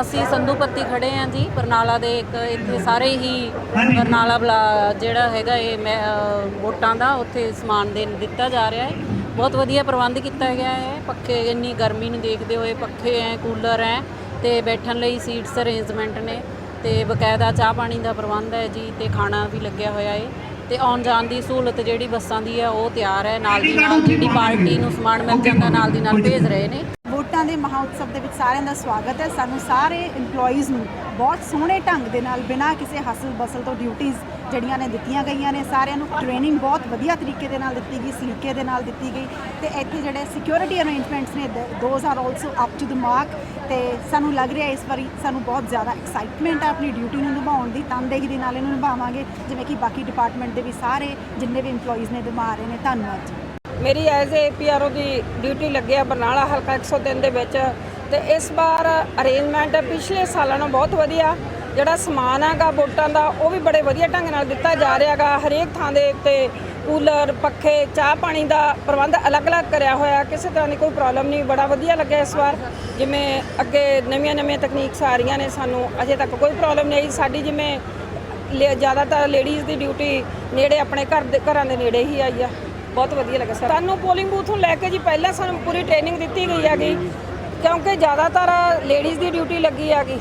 ਅਸੀਂ ਸੰਧੂ ਪੱਤੀ ਖੜੇ ਆਂ ਜੀ ਬਰਨਾਲਾ ਦੇ ਇੱਕ ਇੱਥੇ ਸਾਰੇ ਹੀ ਬਰਨਾਲਾ ਬਲਾ ਜਿਹੜਾ ਹੈਗਾ ਇਹ ਵੋਟਾਂ ਦਾ ਉੱਥੇ ਸਮਾਨ ਦੇ ਦਿੱਤਾ ਜਾ ਰਿਹਾ ਹੈ। ਬਹੁਤ ਵਧੀਆ ਪ੍ਰਬੰਧ ਕੀਤਾ ਗਿਆ ਹੈ। ਪੱਖੇ ਇੰਨੀ ਗਰਮੀ ਨੂੰ ਦੇਖਦੇ ਹੋਏ ਪੱਖੇ ਐ ਕੂਲਰ ਐ ਤੇ ਬੈਠਣ ਲਈ ਸੀਟਸ ਅਰੇਂਜਮੈਂਟ ਨੇ ਤੇ ਬਕਾਇਦਾ ਚਾਹ ਪਾਣੀ ਦਾ ਪ੍ਰਬੰਧ ਹੈ ਜੀ ਤੇ ਖਾਣਾ ਵੀ ਲੱਗਿਆ ਹੋਇਆ ਹੈ ਤੇ ਆਉਣ ਜਾਣ ਦੀ ਸਹੂਲਤ ਜਿਹੜੀ ਬੱਸਾਂ ਦੀ ਹੈ ਉਹ ਤਿਆਰ ਹੈ। ਨਾਲ ਦੀ ਨਾਲ ਜਿਹੜੀ ਪਾਰਟੀ ਨੂੰ ਸਮਾਨ ਮਿਲ ਜਾਂਦਾ ਨਾਲ ਦੀ ਨਾਲ ਭੇਜ ਰਹੇ ਨੇ। ਵੋਟਾਂ ਦੇ ਮਹਾਉਤਸਵ ਦੇ ਵਿੱਚ ਸਾਰਿਆਂ ਦਾ ਸਵਾਗਤ ਹੈ। ਸਾਨੂੰ ਸਾਰੇ EMPLOYEES ਨੂੰ ਬਹੁਤ ਸੋਹਣੇ ਢੰਗ ਦੇ ਨਾਲ ਬਿਨਾਂ ਕਿਸੇ ਹਸਲ ਬਸਲ ਤੋਂ ਡਿਊਟੀਆਂ ਜਿਹੜੀਆਂ ਨੇ ਦਿੱਤੀਆਂ ਗਈਆਂ ਨੇ, ਸਾਰਿਆਂ ਨੂੰ ਟ੍ਰੇਨਿੰਗ ਬਹੁਤ ਵਧੀਆ ਤਰੀਕੇ ਦੇ ਨਾਲ ਦਿੱਤੀ ਗਈ, ਸਲੀਕੇ ਦੇ ਨਾਲ ਦਿੱਤੀ ਗਈ ਤੇ ਇੱਥੇ ਜਿਹੜੇ ਸਿਕਿਉਰਿਟੀ ਅਰੇਂਜਮੈਂਟਸ ਨੇ those are also up to the mark ਤੇ ਸਾਨੂੰ ਲੱਗ ਰਿਹਾ ਇਸ ਵਾਰੀ ਸਾਨੂੰ ਬਹੁਤ ਜ਼ਿਆਦਾ ਐਕਸਾਈਟਮੈਂਟ ਆ ਆਪਣੀ ਡਿਊਟੀ ਨੂੰ ਨਿਭਾਉਣ ਦੀ ਤਨਦੇਹੀ ਦੇ ਨਾਲ ਇਹਨੂੰ ਨਿਭਾਵਾਂਗੇ। ਜਿਵੇਂ ਕਿ ਬਾਕੀ ਡਿਪਾਰਟਮੈਂਟ ਦੇ ਵੀ ਸਾਰੇ ਜਿੰਨੇ ਵੀ EMPLOYEES ਨੇ, ਨਿਭਾ ਰਹੇ ਨੇ, ਧੰਨਵਾਦ ਜੀ। ਮੇਰੀ ਐਜ਼ ਏ ਪੀਆਰਓ ਦੀ ਡਿਊਟੀ ਲੱਗਿਆ ਬਰਨਾਲਾ ਹਲਕਾ 103 ਦੇ ਵਿੱਚ। ਤੇ ਇਸ ਵਾਰ ਅਰੇਂਜਮੈਂਟ ਪਿਛਲੇ ਸਾਲਾਂ ਨਾਲੋਂ ਬਹੁਤ ਵਧੀਆ। ਜਿਹੜਾ ਸਮਾਨ ਹੈਗਾ, ਵੋਟਾਂ ਦਾ, ਉਹ ਵੀ ਬੜੇ ਵਧੀਆ ਢੰਗ ਨਾਲ ਦਿੱਤਾ ਜਾ ਰਿਹਾਗਾ ਹਰੇਕ ਥਾਂ ਦੇ ਉੱਤੇ ਕੂਲਰ, ਪੱਖੇ, ਚਾਹ ਪਾਣੀ ਦਾ ਪ੍ਰਬੰਧ ਅਲੱਗ-ਅਲੱਗ ਕਰਿਆ ਹੋਇਆ। ਕਿਸੇ ਤਰ੍ਹਾਂ ਦੀ ਕੋਈ ਪ੍ਰੋਬਲਮ ਨਹੀਂ, ਬੜਾ ਵਧੀਆ ਲੱਗਿਆ ਇਸ ਵਾਰ। ਜਿਵੇਂ ਅੱਗੇ ਨਵੀਆਂ-ਨਵੀਆਂ ਤਕਨੀਕਸ ਆ ਰਹੀਆਂ ਨੇ ਸਾਨੂੰ, ਅਜੇ ਤੱਕ ਕੋਈ ਪ੍ਰੋਬਲਮ ਨਹੀਂ ਆਈ। ਸਾਡੀ ਜਿਵੇਂ ਲੇ- ਜ਼ਿਆਦਾਤਰ ਲੇਡੀਜ਼ ਦੀ ਡਿਊਟੀ ਨੇੜੇ ਆਪਣੇ ਘਰ ਦੇ, ਘਰਾਂ ਦੇ ਨੇੜੇ ਹੀ ਆਈ ਆ। ਬਹੁਤ ਵਧੀਆ ਲੱਗਾ ਸਰ। ਸਾਨੂੰ ਪੋਲਿੰਗ ਬੂਥ ਨੂੰ ਲੈ ਕੇ ਜੀ ਪਹਿਲਾਂ ਸਾਨੂੰ ਪੂਰੀ ਟ੍ਰੇਨਿੰਗ ਦਿੱਤੀ ਗਈ ਹੈਗੀ, ਕਿਉਂਕਿ ਜ਼ਿਆਦਾਤਰ ਲੇਡੀਜ਼ ਦੀ ਡਿਊਟੀ ਲੱਗੀ ਹੈਗੀ।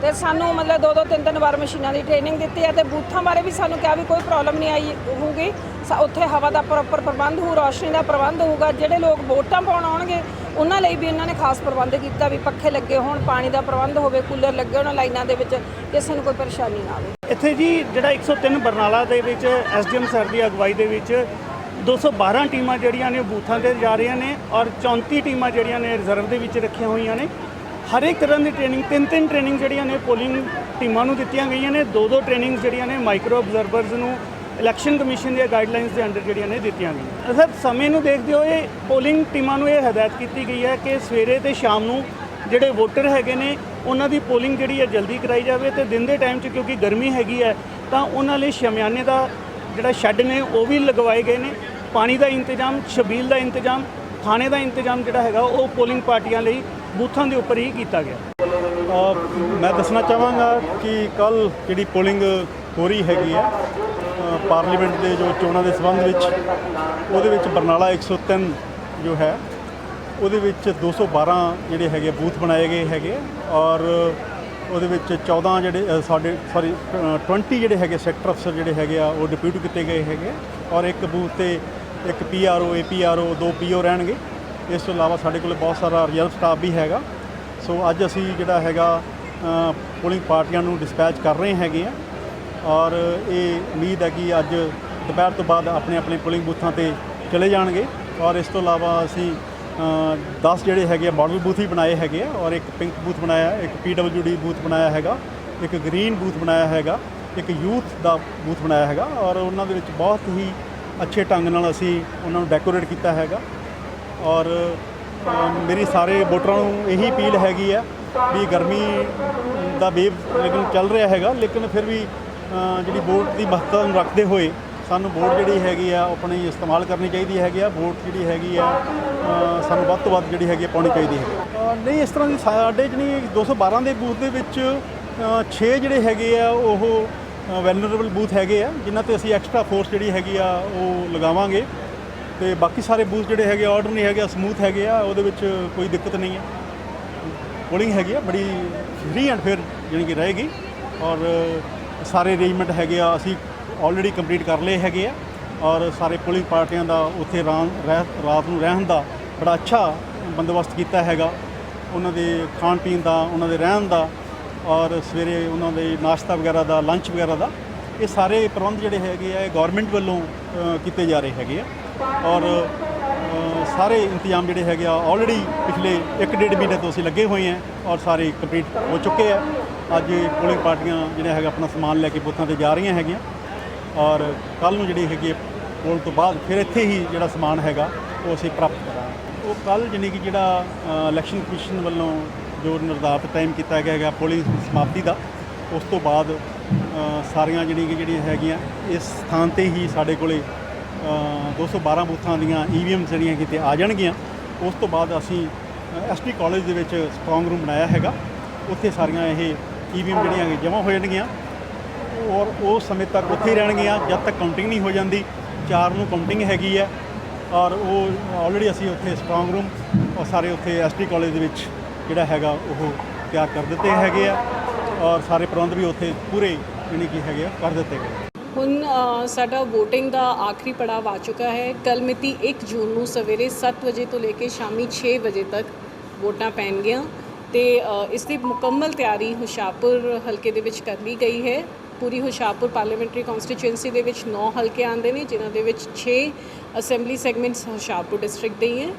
ਤੇ ਸਾਨੂੰ ਮਤਲਬ ਦੋ ਦੋ ਤਿੰਨ ਤਿੰਨ ਵਾਰ ਮਸ਼ੀਨਾਂ ਦੀ ਟ੍ਰੇਨਿੰਗ ਦਿੱਤੀ ਹੈ ਤੇ ਬੂਥਾਂ ਬਾਰੇ ਵੀ ਸਾਨੂੰ ਕਿਹਾ ਵੀ ਕੋਈ ਪ੍ਰੋਬਲਮ ਨਹੀਂ ਆਈ ਹੋਊਗੀ। ਉੱਥੇ ਹਵਾ ਦਾ ਪ੍ਰੋਪਰ ਪ੍ਰਬੰਧ ਹੋਊ, ਰੌਸ਼ਨੀ ਦਾ ਪ੍ਰਬੰਧ ਹੋਊਗਾ। ਜਿਹੜੇ ਲੋਕ ਵੋਟਾਂ ਪਾਉਣ ਆਉਣਗੇ, ਉਹਨਾਂ ਲਈ ਵੀ ਇਹਨਾਂ ਨੇ ਖਾਸ ਪ੍ਰਬੰਧ ਕੀਤਾ ਵੀ ਪੱਖੇ ਲੱਗੇ ਹੋਣ, ਪਾਣੀ ਦਾ ਪ੍ਰਬੰਧ ਹੋਵੇ ਕੂਲਰ ਲੱਗੇ ਹੋਣ ਲਾਈਨਾਂ ਦੇ ਵਿੱਚ ਕਿਸੇ ਨੂੰ ਕੋਈ ਪਰੇਸ਼ਾਨੀ ਨਾ ਆਵੇ। ਇੱਥੇ ਜੀ ਜਿਹੜਾ 103 ਬਰਨਾਲਾ ਦੇ ਵਿੱਚ ਐਸਡੀਐਮ ਸਰ ਦੀ ਅਗਵਾਈ ਦੇ ਵਿੱਚ 212 ਟੀਮਾਂ ਜਿਹੜੀਆਂ ਨੇ ਉਹ ਬੂਥਾਂ ਤੇ ਜਾ ਰਹੀਆਂ ਨੇ ਔਰ 34 ਟੀਮਾਂ ਜਿਹੜੀਆਂ ਨੇ ਰਿਜ਼ਰਵ ਦੇ ਵਿੱਚ ਰੱਖੀਆਂ ਹੋਈਆਂ ਨੇ। ਹਰ ਇੱਕ ਤਰ੍ਹਾਂ ਦੀ ਟ੍ਰੇਨਿੰਗ ਤਿੰਨ ਤਿੰਨ ਟ੍ਰੇਨਿੰਗ ਜਿਹੜੀਆਂ ਨੇ ਪੋਲਿੰਗ ਟੀਮਾਂ ਨੂੰ ਦਿੱਤੀਆਂ ਗਈਆਂ ਨੇ। ਦੋ ਦੋ ਟ੍ਰੇਨਿੰਗਸ ਜਿਹੜੀਆਂ ਨੇ ਮਾਈਕਰੋ ਆਬਜ਼ਰਵਰਸ ਨੂੰ ਇਲੈਕਸ਼ਨ ਕਮਿਸ਼ਨ ਦੀਆਂ ਗਾਈਡਲਾਈਨਸ ਦੇ ਅੰਡਰ ਜਿਹੜੀਆਂ ਨੇ ਦਿੱਤੀਆਂ ਗਈਆਂ। ਸਰ ਸਮੇਂ ਨੂੰ ਦੇਖਦੇ ਹੋਏ ਪੋਲਿੰਗ ਟੀਮਾਂ ਨੂੰ ਇਹ ਹਦਾਇਤ ਕੀਤੀ ਗਈ ਹੈ ਕਿ ਸਵੇਰੇ ਤੇ ਸ਼ਾਮ ਨੂੰ ਜਿਹੜੇ ਵੋਟਰ ਹੈਗੇ ਨੇ, ਉਹਨਾਂ ਦੀ ਪੋਲਿੰਗ ਜਿਹੜੀ ਹੈ ਜਲਦੀ ਕਰਾਈ ਜਾਵੇ ਤੇ ਦਿਨ ਦੇ ਟਾਈਮ 'ਚ ਕਿਉਂਕਿ ਗਰਮੀ ਹੈਗੀ ਹੈ, ਤਾਂ ਉਹਨਾਂ ਲਈ ਸ਼ਮਿਆਨੇ ਦਾ ਜਿਹੜਾ ਸ਼ੈੱਡ ਨੇ ਉਹ ਵੀ ਲਗਵਾਏ ਗਏ ਨੇ। ਪਾਣੀ ਦਾ ਇੰਤਜ਼ਾਮ ਛਬੀਲ ਦਾ ਇੰਤਜ਼ਾਮ ਖਾਣੇ ਦਾ ਇੰਤਜ਼ਾਮ ਜਿਹੜਾ ਹੈਗਾ ਉਹ ਪੋਲਿੰਗ ਪਾਰਟੀਆਂ ਲਈ ਬੂਥਾਂ ਦੇ ਉੱਪਰ ਹੀ ਕੀਤਾ ਗਿਆ। ਅ, ਮੈਂ ਦੱਸਣਾ ਚਾਹਾਂਗਾ ਕਿ ਕੱਲ ਜਿਹੜੀ ਪੋਲਿੰਗ ਹੋ ਰਹੀ ਹੈਗੀ ਹੈ ਪਾਰਲੀਮੈਂਟ ਦੇ ਜੋ ਚੋਣਾਂ ਦੇ ਸੰਬੰਧ ਵਿੱਚ ਉਹਦੇ ਵਿੱਚ ਬਰਨਾਲਾ 103 ਜੋ ਹੈ ਉਹਦੇ ਵਿੱਚ 212 ਜਿਹੜੇ ਹੈਗੇ ਬੂਥ ਬਣਾਏ ਗਏ ਹੈਗੇ ਔਰ ਉਹਦੇ ਵਿੱਚ 14 ਜਿਹੜੇ ਸਾਡੇ ਸੌਰੀ 20 ਜਿਹੜੇ ਹੈਗੇ ਸੈਕਟਰ ਅਫਸਰ ਜਿਹੜੇ ਹੈਗੇ ਆ, ਉਹ ਡਿਪਿਊਟ ਕੀਤੇ ਗਏ ਹੈਗੇ। ਔਰ ਇੱਕ ਬੂਥ ਤੇ ਇੱਕ ਪੀਆਰਓ ਏਪੀਆਰਓ ਦੋ ਪੀਓ ਰਹਿਣਗੇ। ਇਸ ਤੋਂ ਇਲਾਵਾ ਸਾਡੇ ਕੋਲ ਬਹੁਤ ਸਾਰਾ ਰਿਜ਼ਰਵ ਸਟਾਫ ਵੀ ਹੈਗਾ। ਸੋ ਅੱਜ ਅਸੀਂ ਜਿਹੜਾ ਹੈਗਾ ਪੋਲਿੰਗ ਪਾਰਟੀਆਂ ਨੂੰ ਡਿਸਪੈਚ ਕਰ ਰਹੇ ਹੈਗੇ ਆ। ਔਰ ਇਹ ਉਮੀਦ ਹੈ ਕਿ ਅੱਜ ਦੁਪਹਿਰ ਤੋਂ ਬਾਅਦ ਆਪਣੇ ਆਪਣੇ ਪੋਲਿੰਗ ਬੂਥਾਂ ਤੇ ਚਲੇ ਜਾਣਗੇ। ਔਰ ਇਸ ਤੋਂ ਇਲਾਵਾ ਅਸੀਂ 10 ਜਿਹੜੇ ਹੈਗੇ ਮਾਡਲ ਬੂਥ ਹੀ ਬਣਾਏ ਹੈਗੇ ਆ ਔਰ ਇੱਕ ਪਿੰਕ ਬੂਥ ਬਣਾਇਆ, ਇੱਕ ਪੀਡਬਲਯੂਡੀ ਬੂਥ ਬਣਾਇਆ ਹੈਗਾ, ਇੱਕ ਗ੍ਰੀਨ ਬੂਥ ਬਣਾਇਆ ਹੈਗਾ, ਇੱਕ ਯੂਥ ਦਾ ਬੂਥ ਬਣਾਇਆ ਹੈਗਾ ਔਰ ਉਹਨਾਂ ਦੇ ਵਿੱਚ ਬਹੁਤ ਹੀ ਅੱਛੇ ਢੰਗ ਨਾਲ ਅਸੀਂ ਉਹਨਾਂ ਨੂੰ ਡੈਕੋਰੇਟ ਕੀਤਾ ਹੈਗਾ ਔਰ ਮੇਰੀ ਸਾਰੇ ਵੋਟਰਾਂ ਨੂੰ ਇਹੀ ਅਪੀਲ ਹੈਗੀ ਆ ਵੀ ਗਰਮੀ ਦਾ ਵੇਵ ਲੇਕਿਨ ਚੱਲ ਰਿਹਾ ਹੈਗਾ, ਲੇਕਿਨ ਫਿਰ ਵੀ ਜਿਹੜੀ ਵੋਟ ਦੀ ਮਹੱਤਤਾ ਨੂੰ ਰੱਖਦੇ ਹੋਏ ਸਾਨੂੰ ਵੋਟ ਜਿਹੜੀ ਹੈਗੀ ਆ, ਉਹ ਆਪਣੀ ਇਸਤੇਮਾਲ ਕਰਨੀ ਚਾਹੀਦੀ ਹੈਗੀ ਆ, ਵੋਟ ਜਿਹੜੀ ਹੈਗੀ ਆ ਸਾਨੂੰ ਵੱਧ ਤੋਂ ਵੱਧ ਜਿਹੜੀ ਹੈਗੀ ਆ ਪਾਉਣੀ ਚਾਹੀਦੀ ਹੈ। ਨਹੀਂ, ਇਸ ਤਰ੍ਹਾਂ ਦੀ ਸਾਡੇ ਜਿਹੜੀ 212 ਦੇ ਬੂਥ ਦੇ ਵਿੱਚ 6 ਜਿਹੜੇ ਹੈਗੇ ਆ, ਉਹ ਵੈਲਨਰੇਬਲ ਬੂਥ ਹੈਗੇ ਆ, ਜਿਨ੍ਹਾਂ ਤੇ ਅਸੀਂ ਐਕਸਟਰਾ ਫੋਰਸ ਜਿਹੜੀ ਹੈਗੀ ਆ, ਉਹ ਲਗਾਵਾਂਗੇ। ਤੇ ਬਾਕੀ ਸਾਰੇ ਬੂਥ ਜਿਹੜੇ ਹੈਗੇ ਆਰਡਰ ਨਹੀਂ ਹੈਗੇ ਸਮੂਥ ਹੈਗੇ ਆ, ਉਹਦੇ ਵਿੱਚ ਕੋਈ ਦਿੱਕਤ ਨਹੀਂ ਹੈ। ਪੋਲਿੰਗ ਹੈਗੀ ਆ, ਬੜੀ ਫ੍ਰੀ ਐਂਡ ਫੇਅਰ ਜਾਣੀ ਕਿ ਰਹੇਗੀ। ਔਰ, ਸਾਰੇ ਅਰੇਂਜਮੈਂਟ ਹੈਗੇ ਆ, ਅਸੀਂ ਆਲਰੇਡੀ ਕੰਪਲੀਟ ਕਰ ਲਏ ਹੈਗੇ ਆ। ਔਰ ਸਾਰੇ ਪੋਲਿੰਗ ਪਾਰਟੀਆਂ ਦਾ ਉੱਥੇ ਰਾਂ- ਰਹਿ- ਰਾਤ ਨੂੰ ਰਹਿਣ ਦਾ ਬੜਾ ਅੱਛਾ ਬੰਦੋਬਸਤ ਕੀਤਾ ਹੈਗਾ। ਉਹਨਾਂ ਦੇ ਖਾਣ ਪੀਣ ਦਾ, ਉਹਨਾਂ ਦੇ ਰਹਿਣ ਦਾ ਔਰ ਸਵੇਰੇ ਉਹਨਾਂ ਦੇ ਨਾਸ਼ਤਾ ਵਗੈਰਾ ਦਾ ਲੰਚ ਵਗੈਰਾ ਦਾ, ਇਹ ਸਾਰੇ ਪ੍ਰਬੰਧ ਜਿਹੜੇ ਹੈਗੇ ਆ, ਇਹ ਗਵਰਨਮੈਂਟ ਵੱਲੋਂ ਕੀਤੇ ਜਾ ਰਹੇ ਹੈਗੇ ਆ। ਔਰ ਸਾਰੇ ਇੰਤਜ਼ਾਮ ਜਿਹੜੇ ਹੈਗੇ ਆ ਆਲਰੇਡੀ ਪਿਛਲੇ 1.5 ਮਹੀਨੇ ਤੋਂ ਅਸੀਂ ਲੱਗੇ ਹੋਏ ਹਾਂ ਔਰ ਸਾਰੇ ਕੰਪਲੀਟ ਹੋ ਚੁੱਕੇ ਆ। ਅੱਜ ਪੋਲਿੰਗ ਪਾਰਟੀਆਂ ਜਿਹੜਾ ਹੈਗਾ, ਆਪਣਾ ਸਮਾਨ ਲੈ ਕੇ ਬੂਥਾਂ ਤੇ ਜਾ ਰਹੀਆਂ ਹੈਗੀਆਂ। ਔਰ ਕੱਲ ਨੂੰ ਜਿਹੜੀ ਹੈਗੀ ਪੋਲ ਤੋਂ ਬਾਅਦ ਫਿਰ ਇੱਥੇ ਹੀ ਜਿਹੜਾ ਸਮਾਨ ਹੈਗਾ, ਉਹ ਅਸੀਂ ਪ੍ਰਾਪਤ ਉਹ ਕੱਲ ਜਾਣੀ ਕਿ ਜਿਹੜਾ ਇਲੈਕਸ਼ਨ ਕਮਿਸ਼ਨ ਵੱਲੋਂ ਜੋ ਨਿਰਧਾਰਤ ਟਾਈਮ ਕੀਤਾ ਗਿਆ ਹੈਗਾ ਪੋਲਿੰਗ ਸਮਾਪਤੀ ਦਾ ਉਸ ਤੋਂ ਬਾਅਦ ਸਾਰੀਆਂ ਜਿਹੜੀਆਂ ਕਿ ਜਿਹੜੀਆਂ ਹੈਗੀਆਂ ਇਸ ਸਥਾਨ ਤੇ ਹੀ ਸਾਡੇ ਕੋਲੇ ਅ, 212 ਬੂਥਾਂ ਦੀਆਂ ਈਵੀਐਮ ਜਿਹੜੀਆਂ ਕਿਤੇ ਆ ਜਾਣਗੀਆਂ ਉਸ ਤੋਂ ਬਾਅਦ ਅਸੀਂ ਐਸਟੀ ਕਾਲਜ ਦੇ ਵਿੱਚ ਸਟਰੋਂਗ ਰੂਮ ਬਣਾਇਆ ਹੈਗਾ। ਉੱਥੇ ਸਾਰੀਆਂ ਇਹ ਈਵੀਐਮ ਜਿਹੜੀਆਂ ਹੈਗੀਆਂ ਜਮ੍ਹਾਂ ਹੋ ਜਾਣਗੀਆਂ ਔਰ ਉਹ ਸਮੇਂ ਤੱਕ ਉੱਥੇ ਹੀ ਰਹਿਣਗੀਆਂ ਜਦ ਤੱਕ ਕਾਊਂਟਿੰਗ ਨਹੀਂ ਹੋ ਜਾਂਦੀ ਚਾਰ ਨੂੰ ਕਾਊਂਟਿੰਗ ਹੈਗੀ ਹੈ। ਔਰ ਉਹ ਆਲਰੇਡੀ ਅਸੀਂ ਉੱਥੇ ਸਟਰੋਂਗ ਰੂਮ ਔਰ ਸਾਰੇ ਉੱਥੇ ਐਸਟੀ ਕਾਲਜ ਦੇ ਵਿੱਚ ਜਿਹੜਾ ਹੈਗਾ ਉਹ ਤਿਆਰ ਕਰ ਦਿੱਤੇ ਹੈਗੇ ਆ ਔਰ ਸਾਰੇ ਪ੍ਰਬੰਧ ਵੀ ਉੱਥੇ ਪੂਰੇ ਜਿਹੜੇ ਕਿ ਹੈਗੇ ਆ ਕਰ ਦਿੱਤੇ ਗਏ ਹੁਣ ਸਾਡਾ VOTING ਦਾ ਆਖਰੀ ਪੜਾਅ ਆ ਚੁੱਕਾ ਹੈ। ਕੱਲ ਮਿਤੀ 1 ਜੂਨ ਨੂੰ ਸਵੇਰੇ 7 ਵਜੇ ਤੋਂ ਲੈ ਕੇ ਸ਼ਾਮੀ 6 ਵਜੇ ਤੱਕ ਵੋਟਾਂ ਪੈਣਗੀਆਂ ਤੇ ਅ, ਇਸ ਦੀ ਮੁਕੰਮਲ ਤਿਆਰੀ ਹੁਸ਼ਿਆਰਪੁਰ ਹਲਕੇ ਦੇ ਵਿੱਚ ਕਰ ਲਈ ਗਈ ਹੈ। ਪੂਰੀ ਹੁਸ਼ਿਆਰਪੁਰ ਪਾਰਲੀਮੈਂਟਰੀ ਕਨਸਟੀਚੁਐਂਸੀ ਦੇ ਵਿੱਚ 9 ਹਲਕੇ ਆਉਂਦੇ ਨੇ, ਜਿਨ੍ਹਾਂ ਦੇ ਵਿੱਚ 6 ਅਸੈਂਬਲੀ ਸੈਗਮੈਂਟਸ ਹੁਸ਼ਿਆਰਪੁਰ ਡਿਸਟ੍ਰਿਕਟ ਦੇ ਹੀ ਹੈ।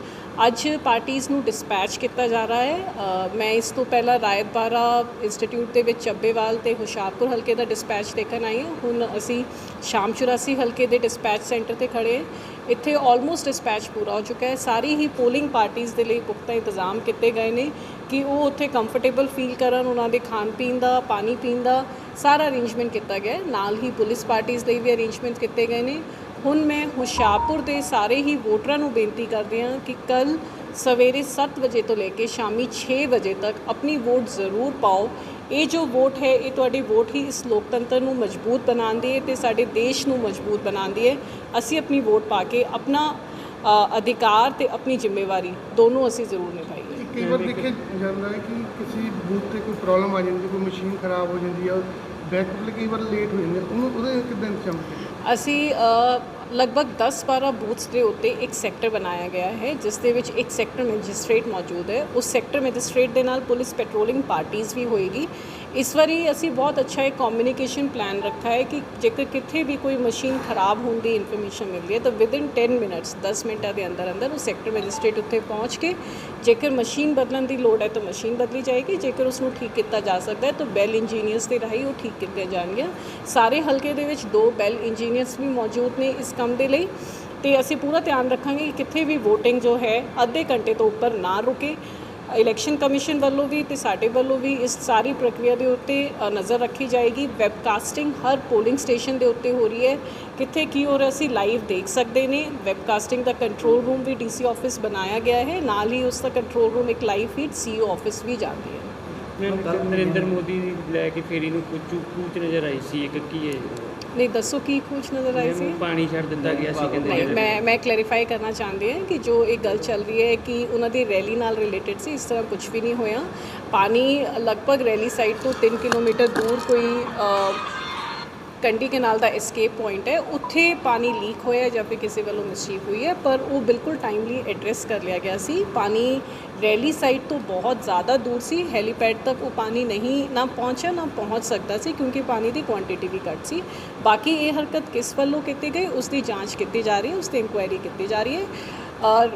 ਅੱਜ ਪਾਰਟੀਆਂ ਨੂੰ ਡਿਸਪੈਚ ਕੀਤਾ ਜਾ ਰਿਹਾ ਹੈ। ਮੈਂ ਇਸ ਤੋਂ ਪਹਿਲਾਂ ਰਾਇਤਬਾਰਾ ਇੰਸਟੀਚਿਊਟ ਦੇ ਵਿੱਚ ਚੱਬੇਵਾਲ ਤੇ ਹੁਸ਼ਿਆਰਪੁਰ ਹਲਕੇ ਦਾ ਡਿਸਪੈਚ ਦੇਖਣ ਆਈ ਹਾਂ। ਹੁਣ ਅਸੀਂ ਸ਼ਾਮ 84 ਹਲਕੇ ਦੇ ਡਿਸਪੈਚ ਸੈਂਟਰ ਤੇ ਖੜੇ ਹਾਂ। ਇੱਥੇ ਆਲਮੋਸਟ ਡਿਸਪੈਚ ਪੂਰਾ ਹੋ ਚੁੱਕਾ ਹੈ। ਸਾਰੀ ਹੀ ਪੋਲਿੰਗ ਪਾਰਟੀਆਂ ਦੇ ਲਈ ਪੁਖਤਾ ਇੰਤਜ਼ਾਮ ਕੀਤੇ ਗਏ ਨੇ। ਕਿ ਉਹ ਉੱਥੇ ਕੰਫਰਟੇਬਲ ਫੀਲ ਕਰਨ, ਉਹਨਾਂ ਦੇ ਖਾਣ ਪੀਣ ਦਾ, ਪਾਣੀ ਪੀਣ ਦਾ ਸਾਰਾ ਅਰੇਂਜਮੈਂਟ ਕੀਤਾ ਗਿਆ ਨਾਲ ਹੀ ਪੁਲਿਸ ਪਾਰਟੀਆਂ ਲਈ ਵੀ ਅਰੇਂਜਮੈਂਟ ਕੀਤੇ ਗਏ ਨੇ। ਹੁਣ ਮੈਂ ਹੁਸ਼ਿਆਰਪੁਰ ਦੇ ਸਾਰੇ ਹੀ ਵੋਟਰਾਂ ਨੂੰ ਬੇਨਤੀ ਕਰਦੀ ਹਾਂ ਕਿ ਕੱਲ ਸਵੇਰੇ 7 ਵਜੇ ਤੋਂ ਲੈ ਕੇ ਸ਼ਾਮੀ 6 ਵਜੇ ਤੱਕ ਆਪਣੀ ਵੋਟ ਜ਼ਰੂਰ ਪਾਓ। ਇਹ ਜੋ ਵੋਟ ਹੈ, ਇਹ ਤੁਹਾਡੀ ਵੋਟ ਹੀ ਇਸ ਲੋਕਤੰਤਰ ਨੂੰ ਮਜ਼ਬੂਤ ਬਣਾਉਂਦੀ ਹੈ ਤੇ ਸਾਡੇ ਦੇਸ਼ ਨੂੰ ਮਜ਼ਬੂਤ ਬਣਾਉਂਦੀ ਹੈ। ਅਸੀਂ ਆਪਣੀ ਵੋਟ ਪਾ ਕੇ ਆਪਣਾ ਅਧਿਕਾਰ ਤੇ ਆਪਣੀ ਜ਼ਿੰਮੇਵਾਰੀ ਦੋਨੋਂ ਅਸੀਂ ਜ਼ਰੂਰ ਨਿਭਾਈਏ। ਕਈ ਵਾਰ ਦੇਖਿਆ ਜਾਂਦਾ ਹੈ ਕਿ ਕਿਸੇ ਬੂਥ ਤੇ ਕੋਈ ਪ੍ਰੋਬਲਮ ਆ ਜਾਂਦੀ ਕੋਈ ਮਸ਼ੀਨ ਖਰਾਬ ਹੋ ਜਾਂਦੀ ਆ ਬੈਕਅਪ ਕਈ ਵਾਰ ਲੇਟ ਹੋ ਜਾਂਦੇ ਉਹਨੂੰ, ਉਹਦੇ ਕਿੱਦਾਂ ਇੰਤਜ਼ਾਮ ਅਸੀਂ ਲਗਭਗ 10-12 ਬੂਥਸ ਦੇ ਉੱਤੇ ਇੱਕ ਸੈਕਟਰ ਬਣਾਇਆ ਗਿਆ ਹੈ, ਜਿਸ ਦੇ ਵਿੱਚ ਇੱਕ ਸੈਕਟਰ ਮੈਜਿਸਟ੍ਰੇਟ ਮੌਜੂਦ ਹੈ। ਉਸ ਸੈਕਟਰ ਮੈਜਿਸਟ੍ਰੇਟ ਦੇ ਨਾਲ ਪੁਲਿਸ ਪੈਟਰੋਲਿੰਗ ਪਾਰਟੀਆਂ ਵੀ ਹੋਏਗੀ। ਇਸ ਵਾਰੀ ਅਸੀਂ ਬਹੁਤ ਅੱਛਾ ਇੱਕ ਕਮਿਊਨੀਕੇਸ਼ਨ ਪਲਾਨ ਰੱਖਾ ਹੈ ਕਿ ਜੇਕਰ ਕਿੱਥੇ ਵੀ ਕੋਈ ਮਸ਼ੀਨ ਖਰਾਬ ਹੋਣ ਦੀ ਇਨਫੋਰਮੇਸ਼ਨ ਮਿਲਦੀ ਹੈ ਤਾਂ ਵਿਦਿਨ 10 ਮਿੰਟਸ 10 ਮਿੰਟਾਂ ਦੇ ਅੰਦਰ ਅੰਦਰ ਉਹ ਸੈਕਟਰ ਮੈਜਿਸਟ੍ਰੇਟ ਉੱਥੇ ਪਹੁੰਚ ਕੇ ਜੇਕਰ ਮਸ਼ੀਨ ਬਦਲਣ ਦੀ ਲੋੜ ਹੈ ਤਾਂ ਮਸ਼ੀਨ ਬਦਲੀ ਜਾਏਗੀ, ਜੇਕਰ ਉਸ ਨੂੰ ਠੀਕ ਕੀਤਾ ਜਾ ਸਕਦਾ ਹੈ ਤਾਂ ਬੈਲ ਇੰਜੀਨੀਅਰਸ ਦੇ ਰਾਹੀਂ ਉਹ ਠੀਕ ਕੀਤੇ ਜਾਣਗੇ ਸਾਰੇ ਹਲਕੇ ਦੇ ਵਿੱਚ ਦੋ ਬੈਲ ਇੰਜੀਨੀਅਰਸ ਵੀ ਮੌਜੂਦ ਨੇ ਇਸ ਕੰਮ ਦੇ ਲਈ ਤੇ ਅਸੀਂ ਪੂਰਾ ਧਿਆਨ ਰੱਖਾਂਗੇ ਕਿ ਕਿੱਥੇ ਵੀ VOTING ਜੋ ਹੈ, ਅੱਧੇ ਘੰਟੇ ਤੋਂ ਉੱਪਰ ਨਾ ਰੁਕੇ। ਇਲੈਕਸ਼ਨ ਕਮਿਸ਼ਨ ਵੱਲੋਂ ਵੀ ਤੇ ਸਾਡੇ ਵੱਲੋਂ ਵੀ ਇਸ ਸਾਰੀ ਪ੍ਰਕਿਰਿਆ ਦੇ ਉੱਤੇ ਨਜ਼ਰ ਰੱਖੀ ਜਾਏਗੀ। ਵੈਬਕਾਸਟਿੰਗ ਹਰ ਪੋਲਿੰਗ ਸਟੇਸ਼ਨ ਦੇ ਉੱਤੇ ਹੋ ਰਹੀ ਹੈ। ਕਿੱਥੇ ਕੀ ਹੋ ਰਿਹਾ ਅਸੀਂ ਲਾਈਵ ਦੇਖ ਸਕਦੇ ਨੇ। ਵੈਬਕਾਸਟਿੰਗ ਦਾ ਕੰਟਰੋਲ ਰੂਮ ਵੀ ਡੀਸੀ ਆਫਿਸ ਬਣਾਇਆ ਗਿਆ ਹੈ। ਨਾਲ ਹੀ ਉਸ ਦਾ ਕੰਟਰੋਲ ਰੂਮ ਇੱਕ ਲਾਈਵ ਫੀਡ ਸੀਓ ਆਫਿਸ ਵੀ ਜਾਂਦੀ ਹੈ। ਮੈਮ ਨਰਿੰਦਰ ਮੋਦੀ ਲੈ ਕੇ ਫੇਰੀ ਨੂੰ ਕੁਝ ਕੂਚ ਨਜ਼ਰ ਆਈ ਸੀ ਇੱਕ, ਕੀ ਹੈ ਨਹੀਂ ਦੱਸੋ ਕੀ ਕੁਝ ਨਜ਼ਰ ਆਈ ਸੀ? ਪਾਣੀ ਛੱਡ ਦਿੱਤਾ ਗਿਆ ਸੀ ਕਹਿੰਦੇ ਮੈਂ ਮੈਂ ਕਲੈਰੀਫਾਈ ਕਰਨਾ ਚਾਹੁੰਦੀ ਹਾਂ ਕਿ ਜੋ ਇਹ ਗੱਲ ਚੱਲ ਰਹੀ ਹੈ ਕਿ ਉਹਨਾਂ ਦੀ ਰੈਲੀ ਨਾਲ ਰਿਲੇਟਡ ਸੀ ਇਸ ਤਰ੍ਹਾਂ ਕੁਝ ਵੀ ਨਹੀਂ ਹੋਇਆ। ਪਾਣੀ ਲਗਭਗ ਰੈਲੀ ਸਾਈਡ ਤੋਂ 3 ਕਿਲੋਮੀਟਰ ਦੂਰ ਕੋਈ ਕੰਡੀ ਕਨਾਲ ਦਾ ਐਸਕੇਪ ਪੁਆਇੰਟ ਹੈ। ਉੱਥੇ ਪਾਣੀ ਲੀਕ ਹੋਇਆ ਜਾਂ ਫਿਰ ਕਿਸੇ ਵੱਲੋਂ ਮਿਸਚੀਫ ਹੋਈ ਹੈ, ਪਰ ਉਹ ਬਿਲਕੁਲ ਟਾਈਮਲੀ ਐਡਰੈਸ ਕਰ ਲਿਆ ਗਿਆ ਸੀ। ਪਾਣੀ ਰੈਲੀ ਸਾਈਡ ਤੋਂ ਬਹੁਤ ਜ਼ਿਆਦਾ ਦੂਰ ਸੀ। ਹੈਲੀਪੈਡ ਤੱਕ ਉਹ ਪਾਣੀ ਨਹੀਂ ਨਾ ਪਹੁੰਚਿਆ, ਨਾ ਪਹੁੰਚ ਸਕਦਾ ਸੀ, ਕਿਉਂਕਿ ਪਾਣੀ ਦੀ ਕੁਆਂਟੀਟੀ ਵੀ ਘੱਟ ਸੀ। ਬਾਕੀ ਇਹ ਹਰਕਤ ਕਿਸ ਵੱਲੋਂ ਕੀਤੀ ਗਈ, ਉਸ ਦੀ ਜਾਂਚ ਕੀਤੀ ਜਾ ਰਹੀ ਹੈ, ਉਸ ਤੇ ਇਨਕੁਆਇਰੀ ਕੀਤੀ ਜਾ ਰਹੀ ਹੈ। ਔਰ